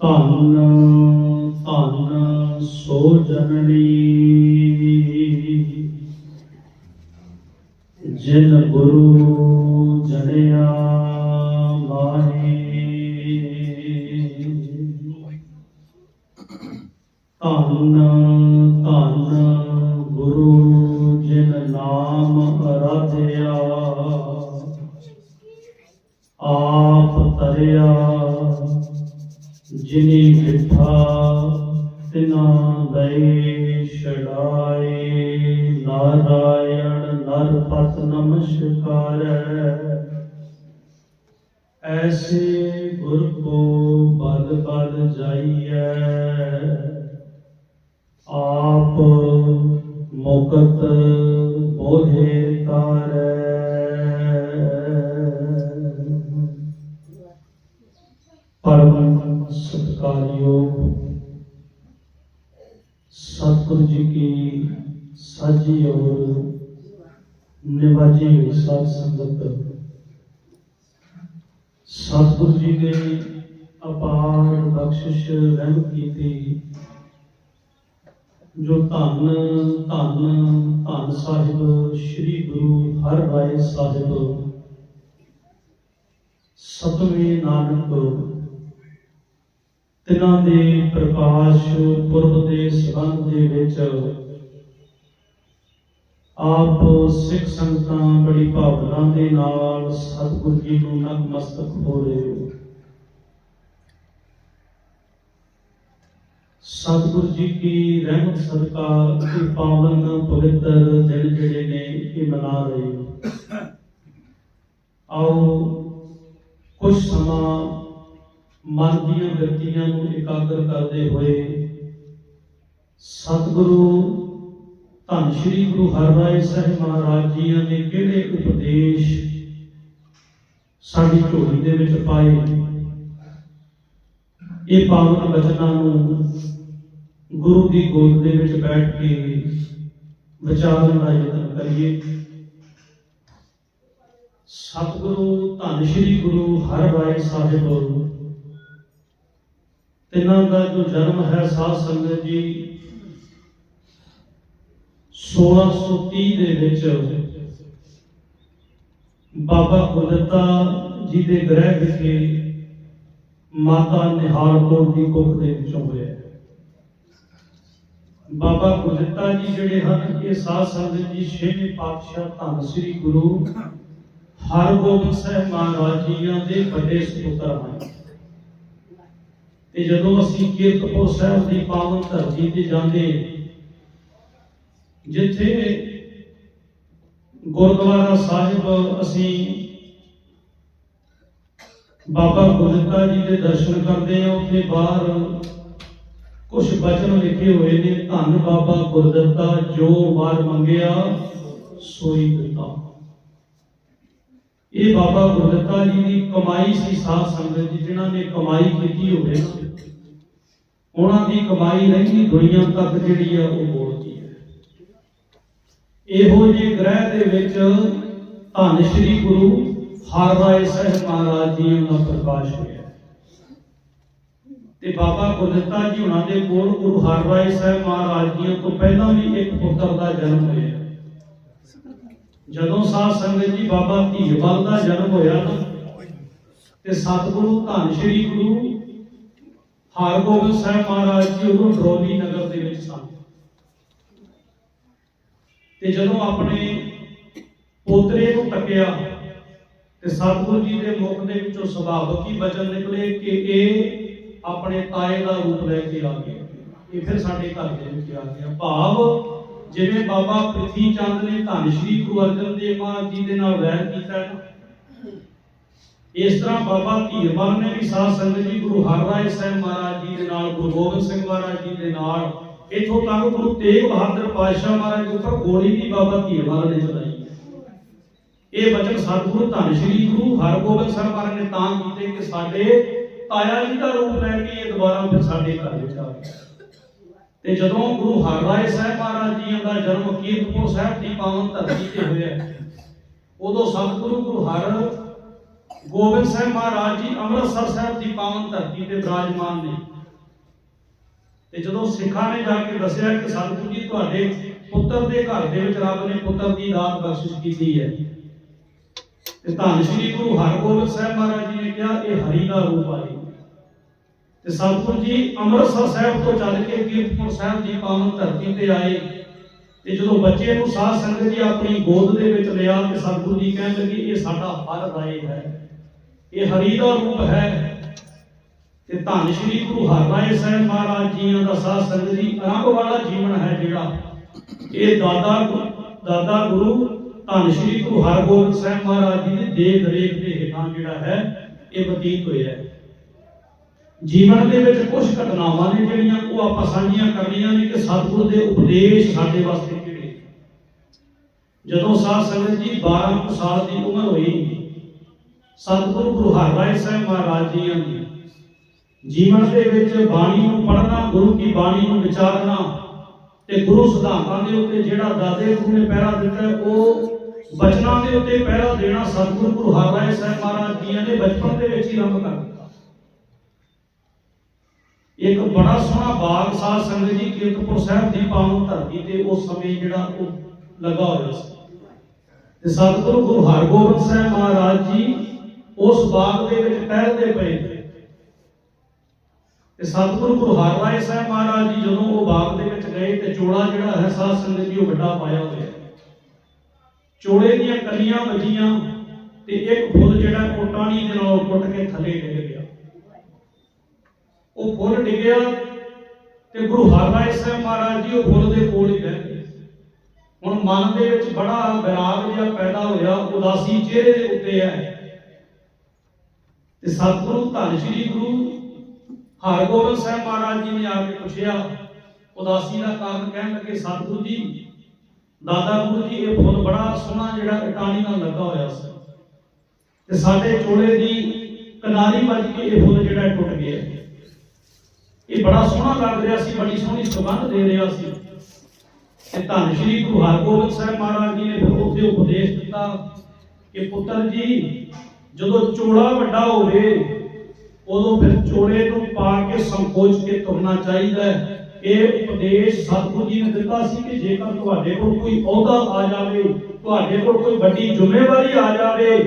ਧੰਨ ਧੰਨ ਸੋ ਜਨਨੀ। ਜਿਨ ਗੁਰੂ ਜਨਿਆ ਮਾਹੀ। ਧੰਨ ਮੁਕਤ ਜੋ ਧੰਨ ਧੰਨ ਧੰਨ ਸਾਹਿਬ, ਸ੍ਰੀ ਗੁਰੂ ਹਰਿ ਰਾਏ ਸਾਹਿਬ। ਸਤਵੇਂ ਨਾਨਕ ਤਿਨਾਂ ਦੇ ਪ੍ਰਕਾਸ਼ ਪੁਰਬ ਦੇ ਸੰਬੰਧ ਦੇ ਵਿੱਚ ਆਪ ਸਿੱਖ ਸੰਗਤਾਂ ਬੜੀ ਭਾਵਨਾ ਦੇ ਨਾਲ ਸਤਿਗੁਰੂ ਜੀ ਨੂੰ ਨਤਮਸਤਕ ਹੋ ਰਹੇ ਹੋ ਸਤਿਗੁਰੂ ਜੀ ਕੀ ਰਹਿਮਤ ਸਦਕਾ ਇਹ ਪਾਵਨ ਪਵਿੱਤਰ ਦਿਨ ਜਿਹੜੇ ਨੇ ਇਹ ਮਨਾ ਰਹੇ ਹੋ। ਆਓ ਕੁਝ ਸਮਾਂ ਮਨ ਦੀਆਂ ਗਤੀਆਂ ਨੂੰ ਇਕਾਗਰ ਕਰਦੇ ਹੋਏ, ਸਤਿਗੁਰੂ ਧੰਨ ਸ਼੍ਰੀ ਗੁਰੂ ਹਰਿਰਾਏ ਸਾਹਿਬ ਮਹਾਰਾਜ ਜੀਆਂ ਨੇ ਕਿਹੜੇ ਉਪਦੇਸ਼ ਸਾਡੀ ਝੋਲੀ ਦੇ ਵਿੱਚ ਪਾਏ? ਇਹ ਪਾਵਨ ਬਚਨਾਂ ਨੂੰ ਗੁਰੂ ਦੀ ਗੋਦ ਦੇ ਵਿੱਚ ਬੈਠ ਕੇ ਵਿਚਾਰਨ ਦਾ ਯਤਨ ਕਰੀਏ। ਸਤਿਗੁਰੂ, ਧੰਨ ਸ਼੍ਰੀ ਗੁਰੂ ਹਰਿਰਾਏ ਸਾਹਿਬ। ਤਿੰਨਾਂ ਦਾ ਜੋ ਜਨਮ ਹੈ ਸਾਧ ਸੰਗਤ ਜੀ 1630 ਦੇ ਵਿੱਚ ਬਾਬਾ ਗੁਰਦੱਤਾ ਜੀ ਦੇ ਗ੍ਰਹਿ ਵਿਖੇ ਮਾਤਾ ਨਿਹਾਲ ਕੌਰ ਦੀ ਕੁੱਖ ਦੇ ਵਿੱਚੋਂ ਹੋਇਆ। ਬਾਬਾ ਗੁਰਦੱਤਾ ਜੀ ਜਿਹੜੇ ਹਨ, ਇਹ ਸਾਧ ਸੰਗਤ ਜੀ ਛੇਵੇਂ ਪਾਤਸ਼ਾਹ ਧੰਨ ਸ੍ਰੀ ਗੁਰੂ ਹਰਗੋਬਿੰਦ ਸਾਹਿਬ ਮਹਾਰਾਜ ਜੀਆਂ ਦੇ ਵੱਡੇ ਸੁਪੁੱਤਰ ਹਨ ਤੇ ਜਦੋਂ ਅਸੀਂ ਕੀਰਤਪੁਰ ਸਾਹਿਬ ਦੀ ਪਾਵਨ ਧਰਤੀ ਤੇ ਜਾਂਦੇ, ਜਿੱਥੇ ਗੁਰਦੁਆਰਾ ਸਾਹਿਬ ਅਸੀਂ ਬਾਬਾ ਗੁਰਦਿੱਤਾ ਜੀ ਦੇ ਦਰਸ਼ਨ ਕਰਦੇ ਹਾਂ, ਉੱਥੇ ਬਾਹਰ ਕੁਝ ਬਚਨ ਲਿਖੇ ਹੋਏ ਨੇ, ਧੰਨ ਬਾਬਾ ਗੁਰਦਿੱਤਾ, ਜੋ ਵਾਰ ਮੰਗਿਆ, ਸੋਈ ਦਿੱਤਾ। ਇਹ ਬਾਬਾ ਗੁਰਦਿੱਤਾ ਜੀ ਦੀ ਕਮਾਈ ਸੀ, ਸਾਧ ਸੰਗਤ ਜੀ, ਜਿਨ੍ਹਾਂ ਨੇ ਕਮਾਈ ਕੀਤੀ ਹੋਵੇ। ਉਹਨਾਂ ਦੀ ਕਮਾਈ ਰਹਿੰਦੀ ਦੁਨੀਆ ਤੱਕ ਜਿਹੜੀ ਆ, ਉਹ ਬੋਲਦੀ ਹੈ। ਇਹੋ ਜਿਹੇ ਗ੍ਰਹਿ ਦੇ ਵਿੱਚ ਧੰਨ ਸ਼੍ਰੀ ਗੁਰੂ ਹਰਿਰਾਏ ਸਾਹਿਬ ਮਹਾਰਾਜ ਜੀ ਦਾ ਪ੍ਰਕਾਸ਼ ਹੋਇਆ। ਤੇ ਬਾਬਾ ਗੁਰਦਿੱਤਾ ਜੀ ਉਹਨਾਂ ਦੇ ਕੋਲ ਗੁਰੂ ਹਰਿਰਾਏ ਸਾਹਿਬ ਮਹਾਰਾਜ ਜੀ ਤੋਂ ਪਹਿਲਾਂ ਵੀ ਇੱਕ ਪੁੱਤਰ ਦਾ ਜਨਮ ਹੋਇਆ। ਜਦੋਂ ਸਾਧ ਸੰਗਤ ਜੀ ਬਾਬਾ ਧੀਰਵਾਲ ਦਾ ਜਨਮ ਹੋਇਆ ਨਾ, ਤੇ ਸਤਿਗੁਰੂ ਧੰਨ ਸ਼੍ਰੀ ਗੁਰੂ ਹਰਗੋਬਿੰਦ ਸਾਹਿਬ ਮਹਾਰਾਜ ਜੀ ਉਦੋਂ ਡਰੋਲੀ ਨਗਰ ਦੇ ਵਿੱਚ ਸਨ। ਤੇ ਜਦੋਂ ਆਪਣੇ ਪੋਤਰੇ ਨੂੰ ਤੱਕਿਆ ਤੇ ਸਤਿਗੁਰੂ ਜੀ ਦੇ ਮੁਖ ਦੇ ਵਿੱਚੋਂ ਸੁਭਾਵਕ ਹੀ ਬਚਨ ਨਿਕਲੇ ਕਿ ਇਹ ਆਪਣੇ ਤਾਏ ਦਾ ਰੂਪ ਲੈ ਕੇ ਆ ਗਿਆ ਇਹ ਫਿਰ ਸਾਡੇ ਘਰ ਦੇ ਵਿੱਚ ਆ ਗਿਆ। ਭਾਵ ਜਿਵੇਂ ਬਾਬਾ ਪ੍ਰਿਥੀ ਚੰਦ ਨੇ ਧੰਨ ਸ਼੍ਰੀ ਗੁਰੂ ਅਰਜਨ ਦੇਵ ਮਹਾਰਾਜ ਜੀ ਦੇ ਨਾਲ ਵੈਰ ਕੀਤਾ ਇਸ ਤਰ੍ਹਾਂ ਬਾਬਾ ਧੀਰਮਲ ਨੇ ਵੀ ਸਾਧ ਸੰਗਤ ਜੀ ਗੁਰੂ ਹਰਿਰਾਏ ਸਾਹਿਬ ਮਹਾਰਾਜ ਜੀ ਦੇ ਨਾਲ, ਗੁਰੂ ਗੋਬਿੰਦ ਸਿੰਘ ਮਹਾਰਾਜ ਜੀ ਦੇ ਨਾਲ, ਇਥੋਂ ਤੱਕ ਗੁਰੂ ਤੇਗ ਬਹਾਦਰ ਪਾਤਸ਼ਾਹ ਮਹਾਰਾਜ ਦੇ ਉੱਪਰ ਗੋਲੀ ਵੀ ਬਾਬਾ ਧੀਰਵਾਲ ਨੇ ਚਲਾਈ। ਇਹ ਬਚਨ ਸਤਿਗੁਰੂ ਧੰਨ ਸ਼੍ਰੀ ਗੁਰੂ ਹਰਗੋਬਿੰਦ ਸਾਹਿਬ ਮਹਾਰਾਜ ਨੇ ਤਾਂ ਕੀਤੇ ਕਿ ਸਾਡੇ ਤਾਇਆ ਜੀ ਦਾ ਰੂਪ ਲੈ ਕੇ ਇਹ ਦੁਬਾਰਾ ਫਿਰ ਸਾਡੇ ਘਰ ਵਿੱਚ ਆ ਗਿਆ। ਤੇ ਜਦੋਂ ਗੁਰੂ ਹਰਿਰਾਏ ਸਾਹਿਬ ਮਹਾਰਾਜ ਜੀ ਦਾ ਜਨਮ ਕੀਰਤਪੁਰ ਸਾਹਿਬ ਦੀ ਪਾਵਨ ਧਰਤੀ ਤੇ ਹੋਇਆ, ਉਦੋਂ ਸਤਿਗੁਰੂ ਗੁਰੂ ਹਰ ਗੋਬਿੰਦ ਸਾਹਿਬ ਮਹਾਰਾਜ ਜੀ ਅੰਮ੍ਰਿਤਸਰ ਸਾਹਿਬ ਦੀ ਪਾਵਨ ਧਰਤੀ ਤੇ ਬਿਰਾਜਮਾਨ ਨੇ। ਤੇ ਜਦੋਂ ਸਿੱਖਾਂ ਨੇ ਜਾ ਕੇ ਦੱਸਿਆ ਕਿ ਸਤਿਗੁਰੂ ਜੀ, ਤੁਹਾਡੇ ਪੁੱਤਰ ਦੇ ਘਰ ਦੇ ਵਿੱਚ ਰੱਬ ਨੇ ਪੁੱਤਰ ਦੀ ਦਾਤ ਬਖਸ਼ਿਸ਼ ਕੀਤੀ ਹੈ ਤੇ ਧੰਨ ਸ਼੍ਰੀ ਗੁਰੂ ਹਰਗੋਬਿੰਦ ਸਾਹਿਬ ਮਹਾਰਾਜ ਜੀ ਨੇ ਕਿਹਾ, ਇਹ ਹਰੀ ਦਾ ਰੂਪ ਆ ਜੀ। ਤੇ ਸਤਿਗੁਰੂ ਜੀ ਅੰਮ੍ਰਿਤਸਰ ਸਾਹਿਬ ਤੋਂ ਚੱਲ ਕੇ ਕੀਰਤਪੁਰ ਸਾਹਿਬ ਦੀ ਪਾਵਨ ਧਰਤੀ ਤੇ ਆਏ। ਤੇ ਜਦੋਂ ਬੱਚੇ ਨੂੰ ਸਾਧ ਸੰਗਤ ਜੀ ਆਪਣੀ ਗੋਦ ਦੇ ਵਿੱਚ ਲਿਆ ਤੇ ਸਤਿਗੁਰੂ ਜੀ ਕਹਿਣ ਲੱਗੇ, ਇਹ ਸਾਡਾ ਹਰ ਰਾਏ ਹੈ। ਇਹ ਹਰੀ ਦਾ ਰੂਪ ਹੈ। ਤੇ ਧੰਨ ਸ਼੍ਰੀ ਗੁਰੂ ਹਰਰਾਏ ਸਾਹਿਬ ਮਹਾਰਾਜ ਜੀ ਦਾ ਸਾਧ ਸੰਗਤ ਜੀ, ਆਰੰਭ ਵਾਲਾ ਜੀਵਨ ਹੈ ਜਿਹੜਾ। ਇਹ ਦਾਦਾ ਦਾਦਾ ਗੁਰੂ ਧੰਨ ਸ਼੍ਰੀ ਗੁਰੂ ਹਰਗੋਬਿੰਦ ਸਾਹਿਬ ਮਹਾਰਾਜ ਜੀ ਦੇ ਦੇਖ ਰੇਖ ਦੇ ਹੇਠਾਂ ਜਿਹੜਾ ਹੈ, ਇਹ ਬਤੀਤ ਹੋਇਆ ਹੈ। ਜੀਵਨ ਦੇ ਵਿੱਚ ਕੁਝ ਘਟਨਾਵਾਂ ਨੇ ਜਿਹੜੀਆਂ ਉਹ ਆਪਾਂ ਸਾਂਝੀਆਂ ਕਰਨੀਆਂ ਨੇ ਕਿ ਸਤਿਗੁਰ ਦੇ ਉਪਦੇਸ਼ ਸਾਡੇ ਵਾਸਤੇ ਕਿਹੜੇ ਜਦੋਂ ਸਾਧ ਸੰਗਤ ਜੀ 12 ਸਾਲ ਦੀ ਉਮਰ ਹੋਈ, ਸਤਿਗੁਰੂ ਗੁਰੂ ਹਰਰਾਏ ਸਾਹਿਬ ਮਹਾਰਾਜ ਜੀ ਦੀ, ਜੀਵਨ ਦੇ ਵਿੱਚ ਬਾਣੀ ਨੂੰ ਪੜ੍ਹਨਾ, ਗੁਰੂ ਕੀ ਬਾਣੀ ਨੂੰ ਵਿਚਾਰਨਾ ਤੇ ਗੁਰੂ ਸਿਧਾਂਤਾਂ ਦੇ ਉੱਤੇ ਜਿਹੜਾ ਦਾਦੇ ਗੁਰੂ ਨੇ ਪਹਿਰਾ ਦਿੱਤਾ, ਉਹ ਬਚਨਾਂ ਦੇ ਉੱਤੇ ਪਹਿਰਾ ਦੇਣਾ ਸਤਿਗੁਰੂ ਗੁਰੂ ਹਰਰਾਏ ਸਾਹਿਬ ਮਹਾਰਾਜ ਜੀ ਨੇ ਬਚਪਨ ਦੇ ਵਿੱਚ ਹੀ ਆਰੰਭ ਕਰ ਦਿੱਤਾ। ਇੱਕ ਬੜਾ ਸੋਹਣਾ ਬਾਗ ਸਾਧ ਸੰਗਤ ਜੀ ਕੀਰਤਪੁਰ ਸਾਹਿਬ ਦੀ ਪਾਵਨ ਧਰਤੀ ਤੇ ਉਸ ਸਮੇਂ ਜਿਹੜਾ ਉਹ ਲੱਗਾ ਹੋਇਆ ਸੀ। ਤੇ ਸਤਿਗੁਰੂ ਗੁਰੂ ਹਰਗੋਬਿੰਦ ਸਾਹਿਬ ਮਹਾਰਾਜ ਜੀ ਉਸ ਬਾਗ ਦੇ ਵਿੱਚ ਟਹਿਲਦੇ ਪਏ ਤੇ ਸਤਿਗੁਰੂ ਗੁਰੂ ਹਰਰਾਏ ਸਾਹਿਬ ਮਹਾਰਾਜ ਜੀ ਜਦੋਂ ਉਹ ਬਾਗ ਦੇ ਵਿੱਚ ਗਏ ਤੇ ਚੋਲਾ ਜਿਹੜਾ ਹੈ ਸਾਧ ਸੰਗਤ ਜੀ ਉਹ ਵੱਡਾ ਪਾਇਆ ਹੋਇਆ। ਚੋਲੇ ਦੀਆਂ ਕਲੀਆਂ ਵੱਜੀਆਂ ਤੇ ਇੱਕ ਫੁੱਲ ਜਿਹੜਾ ਉਹ ਟਾਹਣੀ ਦੇ ਨਾਲ ਟੁੱਟ ਕੇ ਥੱਲੇ ਡਿੱਗ ਗਿਆ। ਉਹ ਫੁੱਲ ਡਿੱਗਿਆ ਤੇ ਗੁਰੂ ਹਰਰਾਏ ਸਾਹਿਬ ਮਹਾਰਾਜ ਜੀ ਉਹ ਫੁੱਲ ਦੇ ਕੋਲ ਹੀ ਬਹਿ ਗਏ। ਹੁਣ ਮਨ ਦੇ ਵਿੱਚ ਬੜਾ ਵਿਰਾਗ ਜਿਹਾ ਪੈਦਾ ਹੋਇਆ, ਉਦਾਸੀ ਚਿਹਰੇ ਦੇ ਉੱਤੇ ਹੈ। ਤੇ ਸਤਿਗੁਰੂ, ਧੰਨ ਸ਼੍ਰੀ ਗੁਰੂ ਹਰਗੋਬਿੰਦ ਸਾਹਿਬ ਮਹਾਰਾਜ ਜੀ ਨੇ ਆ ਕੇ ਪੁੱਛਿਆ, ਉਦਾਸੀ ਦਾ ਕਾਰਨ ਕਹਿਣ ਲੱਗੇ, ਸਤਿਗੁਰੂ ਜੀ ਦਾਦਾ ਗੁਰੂ ਜੀ, ਇਹ ਫੁੱਲ ਬੜਾ ਸੋਹਣਾ ਜਿਹੜਾ ਟਾਣੀ ਨਾਲ ਲੱਗਾ ਹੋਇਆ ਸੀ। ਤੇ ਸਾਡੇ ਚੋਲੇ ਦੀ ਕਨਾਰੀ ਵੱਜ ਕੇ ਇਹ ਫੁੱਲ ਜਿਹੜਾ ਟੁੱਟ ਗਿਆ। ਇਹ ਬੜਾ ਸੋਹਣਾ ਲੱਗ ਰਿਹਾ ਸੀ, ਬੜੀ ਸੋਹਣੀ ਸੁਗੰਧ ਦੇ ਰਿਹਾ ਸੀ। ਤੇ ਧੰਨ ਸ਼੍ਰੀ ਗੁਰੂ ਹਰਗੋਬਿੰਦ ਸਾਹਿਬ ਮਹਾਰਾਜ ਜੀ ਨੇ ਫਿਰ ਉੱਥੇ ਉਪਦੇਸ਼ ਦਿੱਤਾ ਕਿ ਪੁੱਤਰ ਜੀ, ਜਦੋਂ ਚੋਲਾ ਵੱਡਾ ਹੋਵੇ, ਉਦੋਂ ਫਿਰ ਚੋਲੇ ਨੂੰ ਪਾ ਕੇ ਸੰਕੋਚ ਕੇ ਤੁਰਨਾ ਚਾਹੀਦਾ ਹੈ। ਇਹ ਉਪਦੇਸ਼ ਸਤਿਗੁਰੂ ਜੀ ਨੇ ਦਿੱਤਾ ਸੀ ਕਿ ਜੇਕਰ ਤੁਹਾਡੇ ਕੋਲ ਕੋਈ ਅਹੁਦਾ ਆ ਜਾਵੇ, ਤੁਹਾਡੇ ਕੋਲ ਕੋਈ ਵੱਡੀ ਜ਼ਿੰਮੇਵਾਰੀ ਆ ਜਾਵੇ,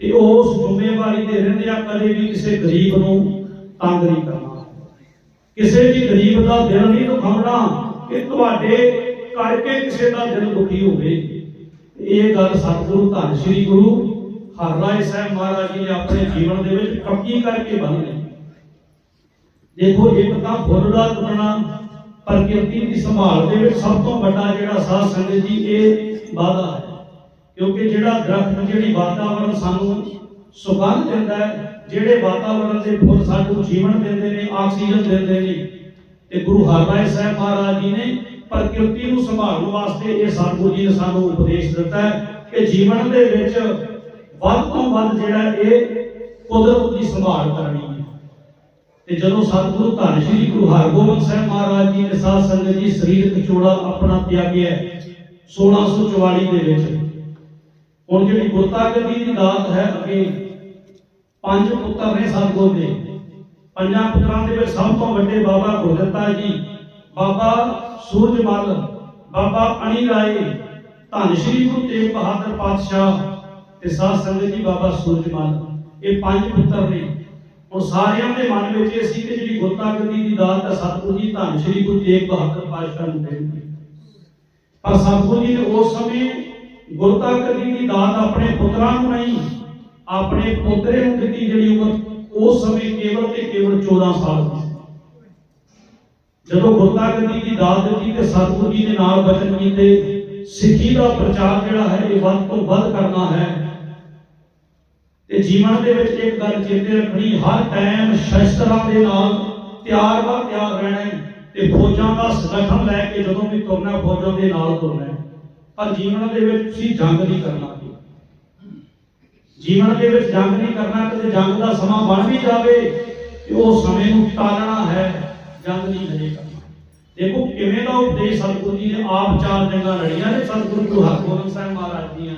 ਤੇ ਉਸ ਜ਼ਿੰਮੇਵਾਰੀ ਦੇ ਰਹਿੰਦਿਆਂ ਕਦੇ ਵੀ ਕਿਸੇ ਗਰੀਬ ਨੂੰ ਤੰਗ ਨਹੀਂ ਕਰਨਾ। ਕਿਸੇ ਵੀ ਗਰੀਬ ਦਾ ਦਿਲ ਨਹੀਂ ਦੁਖਾਉਣਾ ਕਿ ਤੁਹਾਡੇ ਕਰਕੇ ਕਿਸੇ ਦਾ ਦਿਲ ਦੁਖੀ ਹੋਵੇ। ਇਹ ਗੱਲ ਸਤਿਗੁਰੂ ਧੰਨ ਸ਼੍ਰੀ ਗੁਰੂ ਹਰਰਾਏ ਸਾਹਿਬ ਮਹਾਰਾਜ ਜੀ ਨੇ ਆਪਣੇ ਜੀਵਨ ਦੇ ਵਿੱਚ ਪੱਕੀ ਕਰਕੇ ਬੰਨ ਦੇਖੋ ਇੱਕ ਤਾਂ ਫੁੱਲ ਦਾ ਟੁੱਟਣਾ ਪ੍ਰਕਿਰਤੀ ਦੀ ਸੰਭਾਲ ਦੇ ਵਿੱਚ ਸਭ ਤੋਂ ਵੱਡਾ ਜਿਹੜਾ ਸਾਧ ਸੰਗਤ ਜੀ, ਇਹ ਵਾਦਾ ਹੈ। ਕਿਉਂਕਿ ਜਿਹੜਾ ਦਰਖਤ, ਜਿਹੜੀ ਵਾਤਾਵਰਣ ਸਾਨੂੰ ਸੁਗੰਧ ਦਿੰਦਾ ਹੈ, ਜਿਹੜੇ ਵਾਤਾਵਰਣ ਦੇ ਫੁੱਲ ਸਾਨੂੰ ਜੀਵਨ ਦਿੰਦੇ ਨੇ, ਆਕਸੀਜਨ ਦਿੰਦੇ ਨੇ, ਤੇ ਗੁਰੂ ਹਰਰਾਏ ਸਾਹਿਬ ਮਹਾਰਾਜ ਜੀ ਨੇ ਪ੍ਰਕਿਰਤੀ ਨੂੰ ਸੰਭਾਲਣ ਵਾਸਤੇ ਇਹ ਸਤਿਗੁਰੂ ਜੀ ਨੇ ਸਾਨੂੰ ਉਪਦੇਸ਼ ਦਿੱਤਾ ਹੈ ਕਿ ਜੀਵਨ ਦੇ ਵਿੱਚ ਵੱਧ ਤੋਂ ਵੱਧ ਜਿਹੜਾ ਇਹ ਕੁਦਰਤ ਦੀ ਸੰਭਾਲ ਕਰਨੀ ਤੇ ਜਦੋਂ ਸਤਿਗੁਰੂ ਧੰਨ ਸ਼੍ਰੀ ਗੁਰੂ ਹਰਗੋਬਿੰਦ ਸਾਹਿਬ ਮਹਾਰਾਜ ਜੀ ਨੇ ਸਾਧ ਸੰਗਤ ਜੀ ਸਰੀਰਕ ਚੋੜਾ ਆਪਣਾ ਤਿਆਗਿਆ 1644 ਦੇ ਵਿੱਚ। ਹੁਣ ਜਿਹੜੀ ਗੁਰਤਾ ਗੱਦੀ ਦੀ ਦਾਤ ਹੈ ਅੱਗੇ, ਪੰਜ ਪੁੱਤਰ ਨੇ ਸਤਿਗੁਰ ਦੇ। ਪੰਜਾਂ ਪੁੱਤਰਾਂ ਦੇ ਵਿੱਚ ਸਭ ਤੋਂ ਵੱਡੇ ਬਾਬਾ ਗੁਰਦਿੱਤਾ ਜੀ, ਬਾਬਾ ਸੂਰਜਮਲ, ਬਾਬਾ ਅਣੀ ਰਾਏ, ਧੰਨ ਸ਼੍ਰੀ ਗੁਰੂ ਤੇਗ ਬਹਾਦਰ ਪਾਤਸ਼ਾਹ ਤੇ ਸਾਧ ਸੰਗਤ ਜੀ ਬਾਬਾ ਸੂਰਜਮਲ। ਇਹ ਪੰਜ ਪੁੱਤਰ ਨੇ। ਹੁਣ ਸਾਰਿਆਂ ਦੇ ਮਨ ਵਿੱਚ ਇਹ ਸੀ ਕਿ ਜਿਹੜੀ ਗੁਰਤਾ ਦੀ ਦਾਤ ਹੈ ਸਤਿਗੁਰੂ ਜੀ, ਧੰਨ ਸ਼੍ਰੀ ਗੁਰੂ ਤੇਗ ਬਹਾਦਰ ਪਾਤਸ਼ਾਹ ਨੂੰ ਦੇਣਗੇ ਪਰ ਸਤਿਗੁਰੂ ਜੀ ਨੇ ਉਸ ਸਮੇਂ ਗੁਰਤਾ ਗੱਦੀ ਦੀ ਦਾਤ ਆਪਣੇ ਪੁੱਤਰਾਂ ਨੂੰ ਨਹੀਂ, ਆਪਣੇ ਪੋਤਰੇ ਨੂੰ ਦਿੱਤੀ ਜਿਹੜੀ ਉਮਰ ਉਸ ਸਮੇਂ ਕੇਵਲ ਤੇ ਕੇਵਲ 14 ਸਾਲ ਦੀ ਜਦੋਂ ਗੁਰਤਾ ਗੱਦੀ ਦੀ ਦਾਤ ਦਿੱਤੀ ਤੇ ਸਤਿਗੁਰੂ ਜੀ ਦੇ ਨਾਲ ਬਚਨ ਕੀਤੇ, ਸਿੱਖੀ ਦਾ ਪ੍ਰਚਾਰ ਜਿਹੜਾ ਹੈ ਇਹ ਵੱਧ ਤੋਂ ਵੱਧ ਕਰਨਾ ਹੈ। ਤੇ ਜੀਵਨ ਦੇ ਵਿੱਚ ਇੱਕ ਗੱਲ ਚੇਤੇ ਰੱਖਣੀ, ਹਰ ਟਾਈਮ ਸ਼ਸਤਰਾਂ ਦੇ ਨਾਲ ਤਿਆਰ ਵਾ ਤਿਆਰ ਰਹਿਣਾ ਤੇ ਫੌਜਾਂ ਦਾ ਸੰਗਠਨ ਲੈ ਕੇ ਜਦੋਂ ਵੀ ਤੁਰਨਾ ਫੌਜਾਂ ਦੇ ਨਾਲ ਤੁਰਨਾ ਪਰ ਜੀਵਨ ਦੇ ਵਿੱਚ ਤੁਸੀਂ ਜੰਗ ਨਹੀਂ ਕਰਨਾ। ਜੀਵਨ ਦੇ ਵਿੱਚ ਜੰਗ ਨਹੀਂ ਕਰਨਾ ਕਦੇ ਜੰਗ ਦਾ ਸਮਾਂ ਬਣ ਵੀ ਜਾਵੇ, ਤੇ ਉਹ ਸਮੇਂ ਨੂੰ ਟਾਲਣਾ ਹੈ, ਜੰਗ ਨਹੀਂ ਹਜੇ ਕਰਨਾ। ਦੇਖੋ ਕਿਵੇਂ ਦਾ ਉਪਦੇਸ਼ ਸਤਿਗੁਰੂ ਜੀ ਨੇ ਆਪ ਚਾਰ ਜੰਗਾਂ ਲੜੀਆਂ ਨੇ, ਸਤਿਗੁਰੂ ਗੁਰੂ ਹਰਗੋਬਿੰਦ ਸਾਹਿਬ ਮਹਾਰਾਜ ਦੀਆਂ।